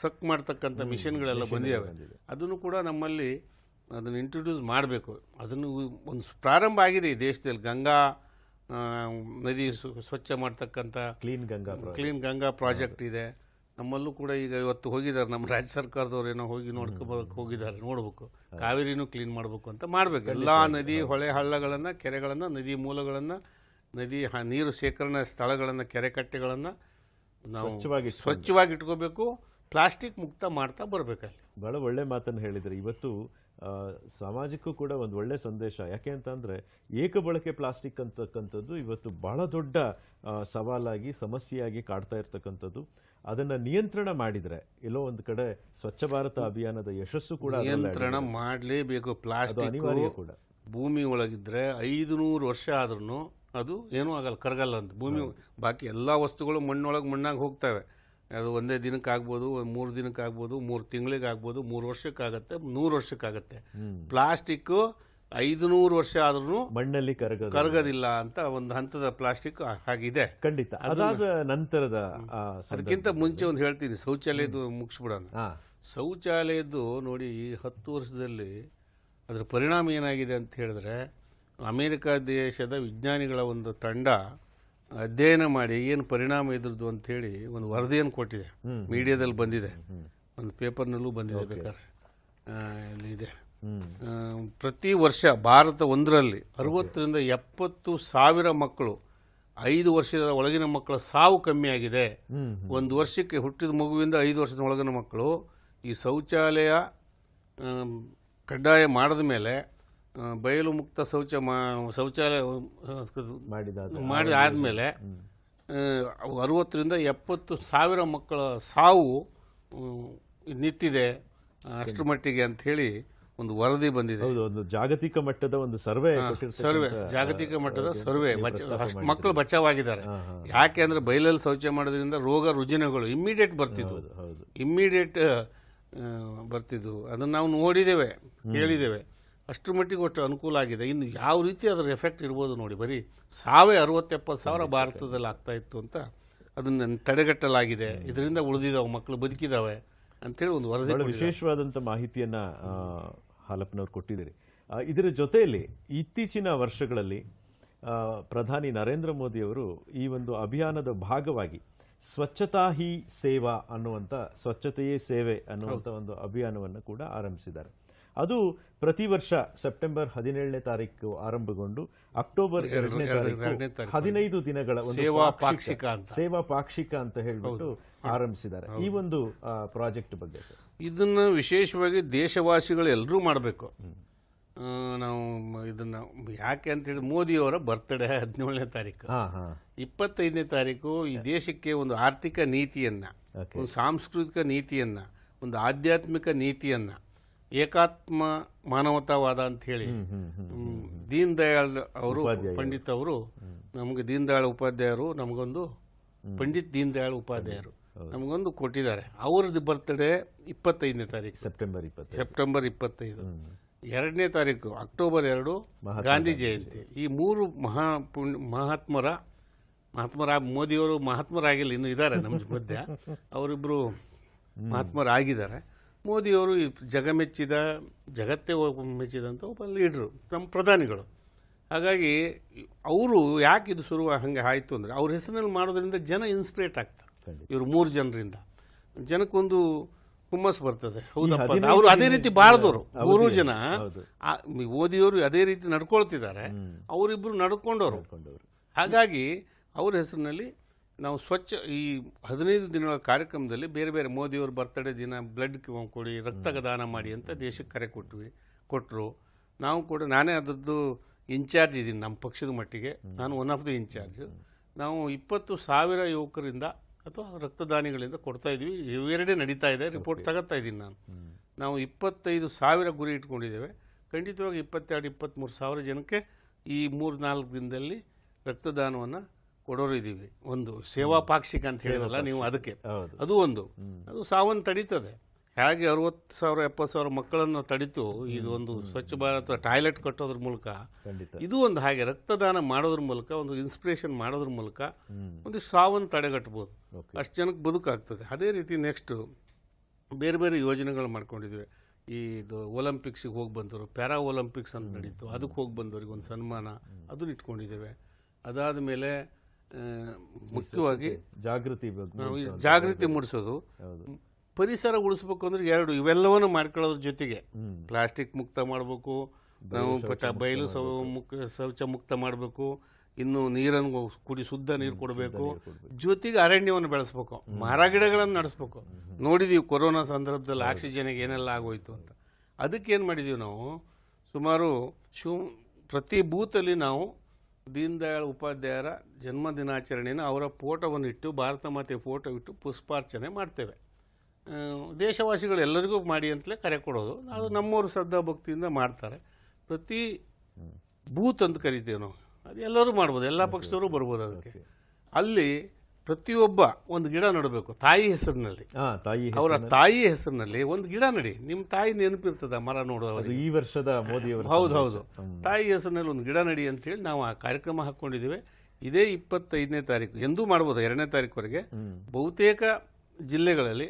ಸಕ್ ಮಾಡ್ತಕ್ಕಂಥ ಮಿಷನ್ಗಳೆಲ್ಲ ಬಂದಿದ್ದಾವೆ. ಅದನ್ನು ಕೂಡ ನಮ್ಮಲ್ಲಿ ಅದನ್ನು ಇಂಟ್ರೊಡ್ಯೂಸ್ ಮಾಡಬೇಕು. ಅದನ್ನು ಒಂದು ಪ್ರಾರಂಭ ಆಗಿದೆ ಈ ದೇಶದಲ್ಲಿ. ಗಂಗಾ ನದಿ ಸ್ವ- ಸ್ವಚ್ಛ ಮಾಡ್ತಕ್ಕಂಥ clean Ganga clean Ganga project ಇದೆ. ನಮ್ಮಲ್ಲೂ ಕೂಡ ಈಗ ಇವತ್ತು ಹೋಗಿದ್ದಾರೆ. ನಮ್ಮ ರಾಜ್ಯ ಸರ್ಕಾರದವ್ರು ಏನೋ ಹೋಗಿ ನೋಡ್ಕೋಬೇಕು ಹೋಗಿದ್ದಾರೆ. ನೋಡ್ಬೇಕು. ಕಾವೇರಿನೂ ಕ್ಲೀನ್ ಮಾಡಬೇಕು ಅಂತ ಮಾಡಬೇಕು. ಎಲ್ಲ ನದಿ ಹೊಳೆ ಹಳ್ಳಗಳನ್ನು ಕೆರೆಗಳನ್ನು ನದಿ ಮೂಲಗಳನ್ನು ನದಿ ಹ- ನೀರು ಶೇಖರಣೆ ಸ್ಥಳಗಳನ್ನು ಕೆರೆ ಕಟ್ಟೆಗಳನ್ನು ನಾವು ಸ್ವಚ್ಛವಾಗಿ ಸ್ವಚ್ಛವಾಗಿ ಇಟ್ಕೋಬೇಕು ಪ್ಲಾಸ್ಟಿಕ್ ಮುಕ್ತ ಮಾಡ್ತಾ ಬರಬೇಕಲ್ಲಿ. ಬಹಳ ಒಳ್ಳೆ ಮಾತನ್ನು ಹೇಳಿದ್ರೆ. ಇವತ್ತು ಸಮಾಜಕ್ಕೂ ಕೂಡ ಒಂದು ಒಳ್ಳೆ ಸಂದೇಶ. ಯಾಕೆ ಅಂತಂದ್ರೆ ಏಕ ಬಳಕೆ ಪ್ಲಾಸ್ಟಿಕ್ ಅಂತಕ್ಕಂಥದ್ದು ಇವತ್ತು ಬಹಳ ದೊಡ್ಡ ಸವಾಲಾಗಿ ಸಮಸ್ಯೆಯಾಗಿ ಕಾಡ್ತಾ ಇರ್ತಕ್ಕಂಥದ್ದು. ಅದನ್ನ ನಿಯಂತ್ರಣ ಮಾಡಿದ್ರೆ ಎಲ್ಲೋ ಒಂದು ಕಡೆ ಸ್ವಚ್ಛ ಭಾರತ ಅಭಿಯಾನದ ಯಶಸ್ಸು ಕೂಡ ನಿಯಂತ್ರಣ ಮಾಡಲೇಬೇಕು. ಪ್ಲಾಸ್ಟಿಕ್ ಅನಿವಾರ್ಯ ಕೂಡ. ಭೂಮಿ ಒಳಗಿದ್ರೆ ಐದು ನೂರು ವರ್ಷ ಆದ್ರೂ ಅದು ಏನೂ ಆಗಲ್ಲ ಕರಗಲ್ಲ ಅಂತ. ಭೂಮಿ ಬಾಕಿ ಎಲ್ಲ ವಸ್ತುಗಳು ಮಣ್ಣೊಳಗೆ ಮಣ್ಣಾಗಿ ಹೋಗ್ತವೆ. ಅದು ಒಂದೇ ದಿನಕ್ಕೆ ಆಗ್ಬೋದು ಒಂದು ಮೂರು ದಿನಕ್ಕೆ ಆಗ್ಬೋದು ಮೂರು ತಿಂಗಳಿಗೆ ಆಗ್ಬೋದು ಮೂರು ವರ್ಷಕ್ಕಾಗತ್ತೆ ನೂರು ವರ್ಷಕ್ಕಾಗತ್ತೆ. ಪ್ಲಾಸ್ಟಿಕ್ಕು ಐದು ನೂರು ವರ್ಷ ಆದ್ರೂ ಮಣ್ಣಲ್ಲಿ ಕರಗ ಕರಗೋದಿಲ್ಲ ಅಂತ ಒಂದು ಹಂತದ ಪ್ಲಾಸ್ಟಿಕ್ ಹಾಗಿದೆ ಖಂಡಿತ. ಅದಾದ ನಂತರದ ಅದಕ್ಕಿಂತ ಮುಂಚೆ ಒಂದು ಹೇಳ್ತೀನಿ ಶೌಚಾಲಯದ್ದು ಮುಗಿಸ್ಬಿಡೋಣ. ಶೌಚಾಲಯದ್ದು ನೋಡಿ ಈ ಹತ್ತು ವರ್ಷದಲ್ಲಿ ಅದರ ಪರಿಣಾಮ ಏನಾಗಿದೆ ಅಂತ ಹೇಳಿದ್ರೆ ಅಮೇರಿಕ ದೇಶದ ವಿಜ್ಞಾನಿಗಳ ಒಂದು ತಂಡ ಅಧ್ಯಯನ ಮಾಡಿ ಏನು ಪರಿಣಾಮ ಇದ್ರದ್ದು ಹೇಳಿ ಒಂದು ವರದಿಯನ್ನು ಕೊಟ್ಟಿದೆ. ಮೀಡಿಯಾದಲ್ಲಿ ಬಂದಿದೆ. ಒಂದು ಪೇಪರ್ನಲ್ಲೂ ಬಂದಿದೆ ಬೇಕಾದ್ರೆ. ಇದೆ. ಪ್ರತಿ ವರ್ಷ ಭಾರತ ಒಂದರಲ್ಲಿ ಅರವತ್ತರಿಂದ ಎಪ್ಪತ್ತು ಸಾವಿರ ಮಕ್ಕಳು ಐದು ವರ್ಷದ ಒಳಗಿನ ಮಕ್ಕಳ ಸಾವು ಕಮ್ಮಿ ಆಗಿದೆ. ಒಂದು ವರ್ಷಕ್ಕೆ ಹುಟ್ಟಿದ ಮಗುವಿಂದ ಐದು ವರ್ಷದ ಒಳಗಿನ ಮಕ್ಕಳು ಈ ಶೌಚಾಲಯ ಕಡ್ಡಾಯ ಮಾಡಿದ ಮೇಲೆ ಬಯಲು ಮುಕ್ತ ಶೌಚ ಮಾ ಶೌಚಾಲಯ ಮಾಡಿದ ಮಾಡಿ ಆದಮೇಲೆ ಅರುವತ್ತರಿಂದ ಎಪ್ಪತ್ತು ಸಾವಿರ ಮಕ್ಕಳ ಸಾವು ನಿಂತಿದೆ ಅಷ್ಟರ ಮಟ್ಟಿಗೆ ಅಂತ ಹೇಳಿ ಒಂದು ವರದಿ ಬಂದಿದೆ. ಹೌದು ಒಂದು ಜಾಗತಿಕ ಮಟ್ಟದ ಒಂದು ಸರ್ವೆ ಸರ್ವೆ ಜಾಗತಿಕ ಮಟ್ಟದ ಸರ್ವೆ ಅಷ್ಟು ಮಕ್ಕಳು ಬಚಾವಾಗಿದ್ದಾರೆ. ಯಾಕೆ ಅಂದ್ರೆ ಬಯಲಲ್ಲಿ ಶೌಚ ಮಾಡೋದ್ರಿಂದ ರೋಗ ರುಜಿನಗಳು ಇಮ್ಮಿಡಿಯೇಟ್ ಬರ್ತಿದ್ವು. ಇಮ್ಮಿಡಿಯೇಟ್ ಬರ್ತಿದ್ವು. ಅದನ್ನು ನಾವು ನೋಡಿದ್ದೇವೆ ಕೇಳಿದ್ದೇವೆ ಅಷ್ಟರ ಮಟ್ಟಿಗೆ ಒಟ್ಟು ಅನುಕೂಲ ಆಗಿದೆ. ಇನ್ನು ಯಾವ ರೀತಿ ಅದರ ಎಫೆಕ್ಟ್ ಇರ್ಬೋದು ನೋಡಿ ಬರೀ ಸಾವೇ ಅರವತ್ತೆಪ್ಪತ್ತು ಸಾವಿರ ಭಾರತದಲ್ಲಿ ಆಗ್ತಾ ಇತ್ತು ಅಂತ ಅದನ್ನು ತಡೆಗಟ್ಟಲಾಗಿದೆ. ಇದರಿಂದ ಉಳಿದಿದ್ದಾವೆ ಮಕ್ಕಳು ಬದುಕಿದಾವೆ ಅಂತೇಳಿ ಒಂದು ವರದಿ ವಿಶೇಷವಾದಂಥ ಮಾಹಿತಿಯನ್ನು ಹಾಲಪ್ಪನವ್ರು ಕೊಟ್ಟಿದ್ದೀರಿ. ಇದರ ಜೊತೆಯಲ್ಲಿ ಇತ್ತೀಚಿನ ವರ್ಷಗಳಲ್ಲಿ ಪ್ರಧಾನಿ ನರೇಂದ್ರ ಮೋದಿಯವರು ಈ ಒಂದು ಅಭಿಯಾನದ ಭಾಗವಾಗಿ ಸ್ವಚ್ಛತಾ ಹಿ ಸೇವಾ ಅನ್ನುವಂಥ ಸ್ವಚ್ಛತೆಯೇ ಸೇವೆ ಅನ್ನುವಂಥ ಒಂದು ಅಭಿಯಾನವನ್ನು ಕೂಡ ಆರಂಭಿಸಿದ್ದಾರೆ. ಅದು ಪ್ರತಿ ವರ್ಷ ಸೆಪ್ಟೆಂಬರ್ ಹದಿನೇಳನೇ ತಾರೀಕು ಆರಂಭಗೊಂಡು ಅಕ್ಟೋಬರ್ ಎರಡನೇ ತಾರೀಕು. ಹದಿನೈದು ದಿನಗಳ ಸೇವಾ ಪಾಕ್ಷಿಕ- ಅಂತ. ಸೇವಾ ಪಾಕ್ಷಿಕ ಅಂತ ಹೇಳ್ಬಿಟ್ಟು ಆರಂಭಿಸಿದ್ದಾರೆ. ಈ ಒಂದು ಪ್ರಾಜೆಕ್ಟ್ ಬಗ್ಗೆ ಸರ್. ಇದನ್ನ ವಿಶೇಷವಾಗಿ ದೇಶವಾಸಿಗಳು ಎಲ್ಲರೂ ಮಾಡಬೇಕು. ನಾವು ಇದನ್ನ ಯಾಕೆ ಅಂತೇಳಿ ಮೋದಿಯವರ ಬರ್ತ್ಡೇ ಹದಿನೇಳನೇ ತಾರೀಕು. ಇಪ್ಪತ್ತೈದನೇ ತಾರೀಕು ಈ ದೇಶಕ್ಕೆ ಒಂದು ಆರ್ಥಿಕ ನೀತಿಯನ್ನ ಒಂದು ಸಾಂಸ್ಕೃತಿಕ ನೀತಿಯನ್ನ ಒಂದು ಆಧ್ಯಾತ್ಮಿಕ ನೀತಿಯನ್ನ ಏಕಾತ್ಮ ಮಾನವತಾವಾದ ಅಂತ ಹೇಳಿ ದೀನ್ ದಯಾಳ್ ಅವರು ಪಂಡಿತ್ ಅವರು ನಮಗೆ ದೀನ್ ದಯಾಳ್ ಉಪಾಧ್ಯಾಯರು ನಮಗೊಂದು ಪಂಡಿತ್ ದೀನ್ ದಯಾಳ್ ಉಪಾಧ್ಯಾಯರು ನಮಗೊಂದು ಕೊಟ್ಟಿದ್ದಾರೆ. ಅವ್ರದ್ದು ಬರ್ತ್ಡೇ ಇಪ್ಪತ್ತೈದನೇ ತಾರೀಕು. ಸೆಪ್ಟೆಂಬರ್ ಇಪ್ಪತ್ತು ಸೆಪ್ಟೆಂಬರ್ ಇಪ್ಪತ್ತೈದು. ಎರಡನೇ ತಾರೀಕು ಅಕ್ಟೋಬರ್ ಎರಡು ಗಾಂಧಿ ಜಯಂತಿ. ಈ ಮೂರು ಮಹಾ ಪುಣ್ಯ ಮಹಾತ್ಮರ ಮಹಾತ್ಮರ ಮೋದಿಯವರು ಮಹಾತ್ಮರಾಗಿಲ್ಲ ಇನ್ನು ಇದ್ದಾರೆ ನಮ್ಮ ಮಧ್ಯ. ಅವರಿಬ್ಬರು ಮಹಾತ್ಮರಾಗಿದ್ದಾರೆ. ಮೋದಿಯವರು ಈ ಜಗ ಮೆಚ್ಚಿದ ಜಗತ್ತೇ ಒಬ್ಬ ಮೆಚ್ಚಿದಂಥ ಒಬ್ಬ ಲೀಡ್ರು ನಮ್ಮ ಪ್ರಧಾನಿಗಳು. ಹಾಗಾಗಿ ಅವರು ಯಾಕೆ ಇದು ಶುರು ಹಂಗೆ ಆಯಿತು ಅಂದರೆ ಅವ್ರ ಹೆಸರಿನಲ್ಲಿ ಮಾಡೋದ್ರಿಂದ ಜನ ಇನ್ಸ್ಪಿರೇಟ್ ಆಗ್ತಾರೆ. ಇವರು ಮೂರು ಜನರಿಂದ. ಜನಕ್ಕೊಂದು ಹುಮ್ಮಸ್ ಬರ್ತದೆ. ಹೌದಪ್ಪ ಅವರು ಅದೇ ರೀತಿ ಬಾಳ್ದವರು ಮೂರು ಜನ ಓದಿಯವರು ಅದೇ ರೀತಿ ನಡ್ಕೊಳ್ತಿದ್ದಾರೆ. ಅವರಿಬ್ಬರು ನಡ್ಕೊಂಡವರು. ಕೊಂಡವರು ಹಾಗಾಗಿ ಅವ್ರ ಹೆಸರಿನಲ್ಲಿ ನಾವು ಸ್ವಚ್ಛ ಈ ಹದಿನೈದು ದಿನಗಳ ಕಾರ್ಯಕ್ರಮದಲ್ಲಿ ಬೇರೆ ಬೇರೆ ಮೋದಿಯವ್ರ ಬರ್ತಡೇ ದಿನ ಬ್ಲಡ್ ಕೊಡಿ ರಕ್ತ ದಾನ ಮಾಡಿ ಅಂತ ದೇಶಕ್ಕೆ ಕರೆ ಕೊಟ್ವಿ ಕೊಟ್ಟರು ನಾವು ಕೂಡ ನಾನೇ ಅದರದ್ದು ಇನ್ಚಾರ್ಜ್ ಇದ್ದೀನಿ ನಮ್ಮ ಪಕ್ಷದ ಮಟ್ಟಿಗೆ. ನಾನು ಒನ್ ಆಫ್ ದಿ ಇನ್ಚಾರ್ಜ್. ನಾವು ಇಪ್ಪತ್ತು ಸಾವಿರ ಯುವಕರಿಂದ ಅಥವಾ ರಕ್ತದಾನಿಗಳಿಂದ ಕೊಡ್ತಾ ಇದ್ವಿ. ಇವೆರಡೇ ನಡೀತಾ ಇದೆ. ರಿಪೋರ್ಟ್ ತಗೋತಾ ಇದ್ದೀನಿ ನಾನು. ನಾವು ಇಪ್ಪತ್ತೈದು ಸಾವಿರ ಗುರಿ ಇಟ್ಕೊಂಡಿದ್ದೇವೆ. ಖಂಡಿತವಾಗಿ ಇಪ್ಪತ್ತೆರಡು ಇಪ್ಪತ್ತ್ಮೂರು ಸಾವಿರ ಜನಕ್ಕೆ ಈ ಮೂರು ನಾಲ್ಕು ದಿನದಲ್ಲಿ ರಕ್ತದಾನವನ್ನು ಕೊಡೋರು ಇದ್ದೀವಿ ಒಂದು ಸೇವಾ ಪಾಕ್ಷಿಕ ಅಂತ ಹೇಳಿದಲ್ಲ ನೀವು ಅದಕ್ಕೆ. ಅದು ಒಂದು. ಅದು ಸಾವನ್ನು ತಡೀತದೆ. ಹೇಗೆ ಅರವತ್ತು ಸಾವಿರ ಎಪ್ಪತ್ತು ಸಾವಿರ ಮಕ್ಕಳನ್ನು ತಡೀತು ಇದು ಒಂದು ಸ್ವಚ್ಛ ಭಾರತ ಟಾಯ್ಲೆಟ್ ಕಟ್ಟೋದ್ರ ಮೂಲಕ. ಇದು ಒಂದು ಹಾಗೆ ರಕ್ತದಾನ ಮಾಡೋದ್ರ ಮೂಲಕ ಒಂದು ಇನ್ಸ್ಪಿರೇಷನ್ ಮಾಡೋದ್ರ ಮೂಲಕ ಒಂದು ಸಾವನ್ನು ತಡೆಗಟ್ಟಬಹುದು Okay. ಅಷ್ಟು ಜನಕ್ಕೆ ಬದುಕಾಗ್ತದೆ. ಅದೇ ರೀತಿ ನೆಕ್ಸ್ಟು ಬೇರೆ ಬೇರೆ ಯೋಜನೆಗಳು ಮಾಡ್ಕೊಂಡಿದ್ವಿ ಈ ಇದು ಒಲಿಂಪಿಕ್ಸಿಗೆ ಹೋಗಿ ಬಂದವರು ಪ್ಯಾರಾ ಒಲಿಂಪಿಕ್ಸ್ ಅಂತ ನಡೀತು ಅದಕ್ಕೆ ಹೋಗಿ ಬಂದವ್ರಿಗೆ ಒಂದು ಸನ್ಮಾನ ಅದನ್ನ ಇಟ್ಕೊಂಡಿದ್ದೇವೆ. ಅದಾದ ಮೇಲೆ ಮುಖ್ಯವಾಗಿ ಜಾಗೃತಿ ಜಾಗೃತಿ ಮೂಡಿಸೋದು. ಪರಿಸರ ಉಳಿಸ್ಬೇಕು ಅಂದ್ರೆ ಎರಡು ಇವೆಲ್ಲವನ್ನು ಮಾಡ್ಕೊಳ್ಳೋದ್ರ ಜೊತೆಗೆ. ಪ್ಲಾಸ್ಟಿಕ್ ಮುಕ್ತ ಮಾಡಬೇಕು. ನಾವು ಬಯಲು ಶೌಚ ಮುಕ್ತ ಮಾಡಬೇಕು. ಇನ್ನು ನೀರನ್ನು ಕುಡಿ ಶುದ್ಧ ನೀರು ಕೊಡಬೇಕು. ಜೊತೆಗೆ ಅರಣ್ಯವನ್ನು ಬೆಳೆಸ್ಬೇಕು. ಮರ ಗಿಡಗಳನ್ನು ನಡೆಸ್ಬೇಕು. ನೋಡಿದೀವಿ ಕೊರೋನಾ ಸಂದರ್ಭದಲ್ಲಿ ಆಕ್ಸಿಜನ್ಗೆ ಏನೆಲ್ಲ ಆಗೋಯ್ತು ಅಂತ. ಅದಕ್ಕೆ ಏನು ಮಾಡಿದೀವಿ ನಾವು? ಸುಮಾರು ಶು ಪ್ರತಿ ಬೂತಲ್ಲಿ ನಾವು ದೀನ್ ದಯಾಳ್ ಉಪಾಧ್ಯಾಯರ ಜನ್ಮ ದಿನಾಚರಣೆಯನ್ನು ಅವರ ಫೋಟೋವನ್ನು ಇಟ್ಟು ಭಾರತ ಮಾತೆ ಫೋಟೋ ಇಟ್ಟು ಪುಷ್ಪಾರ್ಚನೆ ಮಾಡ್ತೇವೆ. ದೇಶವಾಸಿಗಳು ಎಲ್ಲರಿಗೂ ಮಾಡಿ ಅಂತಲೇ ಕರೆ ಕೊಡೋದು. ಅದು ನಮ್ಮವರು ಶ್ರದ್ಧಾ ಭಕ್ತಿಯಿಂದ ಮಾಡ್ತಾರೆ. ಪ್ರತಿ ಬೂತ್ ಅಂತ ಕರಿತೀವಿ ನಾವು. ಅದು ಎಲ್ಲರೂ ಮಾಡ್ಬೋದು. ಎಲ್ಲ ಪಕ್ಷದವರು ಬರ್ಬೋದು ಅದಕ್ಕೆ. ಅಲ್ಲಿ ಪ್ರತಿಯೊಬ್ಬ ಒಂದು ಗಿಡ ನೆಡಬೇಕು ತಾಯಿ ಹೆಸರಿನಲ್ಲಿ. ತಾಯಿ ಅವರ ತಾಯಿ ಹೆಸರಿನಲ್ಲಿ ಒಂದು ಗಿಡ ನಡಿ. ನಿಮ್ಮ ತಾಯಿ ನೆನಪಿರ್ತದ ಮರ ಅದು ಈ ವರ್ಷದ ಮೋದಿ ಹೌದು ಹೌದು. ತಾಯಿ ಹೆಸರಿನಲ್ಲಿ ಒಂದು ಗಿಡ ನಡಿ ಅಂತೇಳಿ ನಾವು ಆ ಕಾರ್ಯಕ್ರಮ ಹಾಕ್ಕೊಂಡಿದ್ದೀವಿ ಇದೇ ಇಪ್ಪತ್ತೈದನೇ ತಾರೀಕು ಎಂದೂ ಮಾಡ್ಬೋದು ಎರಡನೇ ತಾರೀಕುವರೆಗೆ. ಬಹುತೇಕ ಜಿಲ್ಲೆಗಳಲ್ಲಿ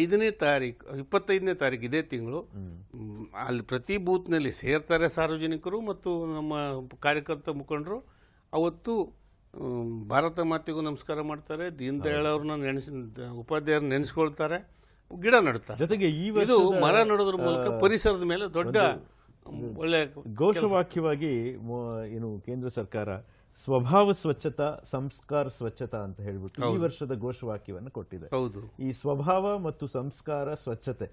ಐದನೇ ತಾರೀಕು ಇಪ್ಪತ್ತೈದನೇ ತಾರೀಕು ಇದೇ ತಿಂಗಳು. ಅಲ್ಲಿ ಪ್ರತಿ ಬೂತ್ನಲ್ಲಿ ಸೇರ್ತಾರೆ ಸಾರ್ವಜನಿಕರು ಮತ್ತು ನಮ್ಮ ಕಾರ್ಯಕರ್ತ ಮುಖಂಡರು. ಅವತ್ತು ಭಾರತ ಮಾತೆಗೂ ನಮಸ್ಕಾರ ಮಾಡ್ತಾರೆ. ದೀನ್ ದಯಾಳ್ ಅವ್ರನ್ನ ನೆನೆಸ್ ಉಪಾಧ್ಯಾಯರು ನೆನೆಸ್ಕೊಳ್ತಾರೆ. ಗಿಡ ನೆಡ್ತಾರೆ ಜೊತೆಗೆ ಈ ಇದು ಮರ ನೆಡೋದ್ರ ಮೂಲಕ ಪರಿಸರದ ಮೇಲೆ ದೊಡ್ಡ ಒಳ್ಳೆ ಘೋಷವಾಕ್ಯವಾಗಿ ಏನು ಕೇಂದ್ರ ಸರ್ಕಾರ ಸ್ವಭಾವ ಸ್ವಚ್ಛತಾ ಸಂಸ್ಕಾರ ಸ್ವಚ್ಛತಾ ಅಂತ ಹೇಳ್ಬಿಟ್ಟು ಈ ವರ್ಷದ ಘೋಷವಾಕ್ಯವನ್ನು ಕೊಟ್ಟಿದೆ. ಹೌದು. ಈ ಸ್ವಭಾವ ಮತ್ತು ಸಂಸ್ಕಾರ ಸ್ವಚ್ಛತೆ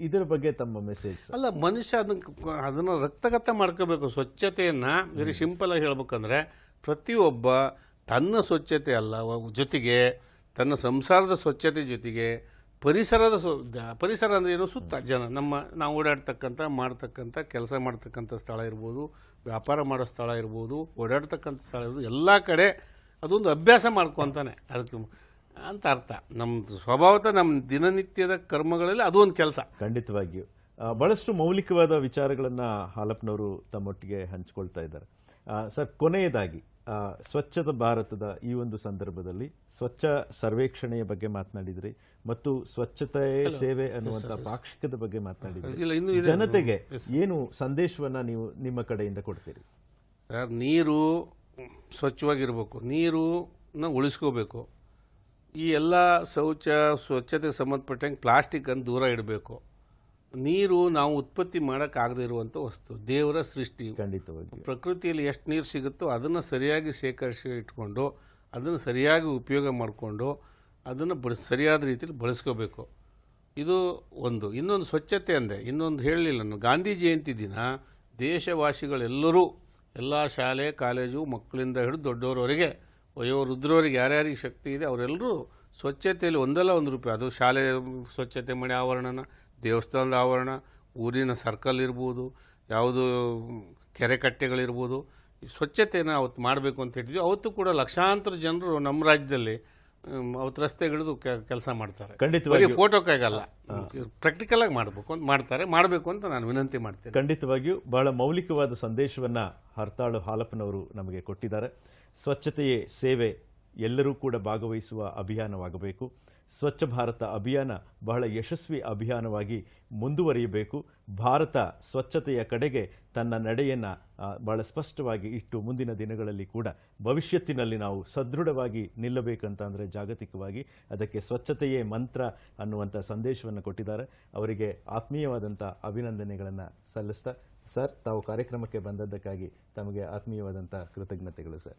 ಇದರ ಬಗ್ಗೆ ತಮ್ಮ ಮೆಸೇಜ್ ಅಲ್ಲ ಮನುಷ್ಯ ಅದನ್ನ ಅದನ್ನ ರಕ್ತಗತ ಮಾಡ್ಕೋಬೇಕು. ಸ್ವಚ್ಛತೆಯನ್ನ ವೆರಿ ಸಿಂಪಲ್ ಆಗಿ ಹೇಳ್ಬೇಕಂದ್ರೆ ಪ್ರತಿಯೊಬ್ಬ ತನ್ನ ಸ್ವಚ್ಛತೆ ಅಲ್ಲ, ಜೊತೆಗೆ ತನ್ನ ಸಂಸಾರದ ಸ್ವಚ್ಛತೆ ಜೊತೆಗೆ ಪರಿಸರದ ಸ್ವ- ಪರಿಸರ ಅಂದರೆ ಏನು? ಸುತ್ತ ಜನ, ನಮ್ಮ, ನಾವು ಓಡಾಡ್ತಕ್ಕಂಥ, ಮಾಡ್ತಕ್ಕಂಥ, ಕೆಲಸ ಮಾಡ್ತಕ್ಕಂಥ ಸ್ಥಳ ಇರ್ಬೋದು, ವ್ಯಾಪಾರ ಮಾಡೋ ಸ್ಥಳ ಇರ್ಬೋದು, ಓಡಾಡ್ತಕ್ಕಂಥ ಸ್ಥಳ ಇರ್ಬೋದು, ಎಲ್ಲ ಕಡೆ ಅದೊಂದು ಅಭ್ಯಾಸ ಮಾಡ್ಕೊತಾನೆ ಅದಕ್ಕೆ ಅಂತ ಅರ್ಥ. ನಮ್ಮ ಸ್ವಭಾವತ ನಮ್ಮ ದಿನನಿತ್ಯದ ಕರ್ಮಗಳಲ್ಲಿ ಅದು ಒಂದು ಕೆಲಸ. ಖಂಡಿತವಾಗಿಯೂ. ಬಹಳಷ್ಟು ಮೌಲಿಕವಾದ ವಿಚಾರಗಳನ್ನು ಹಾಲಪ್ಪನವರು ತಮ್ಮೊಟ್ಟಿಗೆ ಹಂಚ್ಕೊಳ್ತಾ ಇದ್ದಾರೆ. ಸರ್ ಕೊನೆಯದಾಗಿ ಸ್ವಚ್ಛದ ಭಾರತದ ಈ ಒಂದು ಸಂದರ್ಭದಲ್ಲಿ ಸ್ವಚ್ಛ ಸರ್ವೇಕ್ಷಣೆಯ ಬಗ್ಗೆ ಮಾತನಾಡಿದ್ರಿ ಮತ್ತು ಸ್ವಚ್ಛತೆ ಸೇವೆ ಅನ್ನುವಂಥ ಪಾಕ್ಷಿಕದ ಬಗ್ಗೆ ಮಾತನಾಡಿದ್ರಿ. ಜನತೆಗೆ ಏನು ಸಂದೇಶವನ್ನ ನೀವು ನಿಮ್ಮ ಕಡೆಯಿಂದ ಕೊಡ್ತೀರಿ? ಸರ್ ನೀರು ಸ್ವಚ್ಛವಾಗಿರ್ಬೇಕು. ನೀರು ಉಳಿಸ್ಕೋಬೇಕು. ಈ ಎಲ್ಲ ಶೌಚ ಸ್ವಚ್ಛತೆಗೆ ಸಂಬಂಧಪಟ್ಟಂಗೆ ಪ್ಲಾಸ್ಟಿಕನ್ನು ದೂರ ಇಡಬೇಕು. ನೀರು ನಾವು ಉತ್ಪತ್ತಿ ಮಾಡೋಕ್ಕಾಗದೇ ಇರುವಂಥ ವಸ್ತು ದೇವರ ಸೃಷ್ಟಿ. ಖಂಡಿತವಾಗಿ ಪ್ರಕೃತಿಯಲ್ಲಿ ಎಷ್ಟು ನೀರು ಸಿಗುತ್ತೋ ಅದನ್ನು ಸರಿಯಾಗಿ ಶೇಖರಿಸಿ ಇಟ್ಕೊಂಡು ಅದನ್ನು ಸರಿಯಾಗಿ ಉಪಯೋಗ ಮಾಡಿಕೊಂಡು ಅದನ್ನು ಬಳ ಸರಿಯಾದ ರೀತಿಯಲ್ಲಿ ಬಳಸ್ಕೋಬೇಕು. ಇದು ಒಂದು. ಇನ್ನೊಂದು ಸ್ವಚ್ಛತೆ ಅಂದೆ. ಇನ್ನೊಂದು ಹೇಳಲಿಲ್ಲ ನಾನು. ಗಾಂಧಿ ಜಯಂತಿ ದಿನ ದೇಶವಾಸಿಗಳೆಲ್ಲರೂ ಎಲ್ಲ ಶಾಲೆ ಕಾಲೇಜು ಮಕ್ಕಳಿಂದ ಹಿಡಿದು ದೊಡ್ಡವರವರೆಗೆ ವಯೋವೃದ್ಧರವರಿಗೆ ಯಾರ್ಯಾರಿಗೆ ಶಕ್ತಿ ಇದೆ ಅವರೆಲ್ಲರೂ ಸ್ವಚ್ಛತೆಯಲ್ಲಿ ಒಂದಲ್ಲ ಒಂದು ರೂಪಾಯಿ. ಅದು ಶಾಲೆ ಸ್ವಚ್ಛತೆ ಮಾಡಿ ಆವರಣನ ದೇವಸ್ಥಾನದ ಆವರಣ ಊರಿನ ಸರ್ಕಲ್ ಇರ್ಬೋದು ಯಾವುದು ಕೆರೆ ಕಟ್ಟೆಗಳಿರ್ಬೋದು ಸ್ವಚ್ಛತೆಯನ್ನು ಅವತ್ತು ಮಾಡಬೇಕು ಅಂತ ಹೇಳಿದ್ವಿ ಅವತ್ತು ಕೂಡ ಲಕ್ಷಾಂತರ ಜನರು ನಮ್ಮ ರಾಜ್ಯದಲ್ಲಿ ಅವತ್ತು ರಸ್ತೆಗಿಳಿದು ಕೆಲಸ ಮಾಡ್ತಾರೆ. ಖಂಡಿತವಾಗಿ ಫೋಟೋಕ್ಕಾಗಲ್ಲ ಪ್ರಾಕ್ಟಿಕಲ್ ಆಗಿ ಮಾಡಬೇಕು ಅಂತ ಮಾಡ್ತಾರೆ. ಮಾಡಬೇಕು ಅಂತ ನಾನು ವಿನಂತಿ ಮಾಡ್ತೇನೆ. ಖಂಡಿತವಾಗಿಯೂ ಬಹಳ ಮೌಲಿಕವಾದ ಸಂದೇಶವನ್ನು ಹರ್ತಾಳು ಹಾಲಪ್ಪನವರು ನಮಗೆ ಕೊಟ್ಟಿದ್ದಾರೆ. ಸ್ವಚ್ಛತೆಯೇ ಸೇವೆ ಎಲ್ಲರೂ ಕೂಡ ಭಾಗವಹಿಸುವ ಅಭಿಯಾನವಾಗಬೇಕು. ಸ್ವಚ್ಛ ಭಾರತ ಅಭಿಯಾನ ಬಹಳ ಯಶಸ್ವಿ ಅಭಿಯಾನವಾಗಿ ಮುಂದುವರಿಯಬೇಕು. ಭಾರತ ಸ್ವಚ್ಛತೆಯ ಕಡೆಗೆ ತನ್ನ ನಡೆಯನ್ನು ಬಹಳ ಸ್ಪಷ್ಟವಾಗಿ ಇಟ್ಟು ಮುಂದಿನ ದಿನಗಳಲ್ಲಿ ಕೂಡ ಭವಿಷ್ಯತ್ತಿನಲ್ಲಿ ನಾವು ಸದೃಢವಾಗಿ ನಿಲ್ಲಬೇಕಂತಂದರೆ ಜಾಗತಿಕವಾಗಿ ಅದಕ್ಕೆ ಸ್ವಚ್ಛತೆಯೇ ಮಂತ್ರ ಅನ್ನುವಂಥ ಸಂದೇಶವನ್ನು ಕೊಟ್ಟಿದ್ದಾರೆ. ಅವರಿಗೆ ಆತ್ಮೀಯವಾದಂಥ ಅಭಿನಂದನೆಗಳನ್ನು ಸಲ್ಲಿಸ್ತಾ, ಸರ್ ತಾವು ಕಾರ್ಯಕ್ರಮಕ್ಕೆ ಬಂದದ್ದಕ್ಕಾಗಿ ತಮಗೆ ಆತ್ಮೀಯವಾದಂಥ ಕೃತಜ್ಞತೆಗಳು, ಸರ್.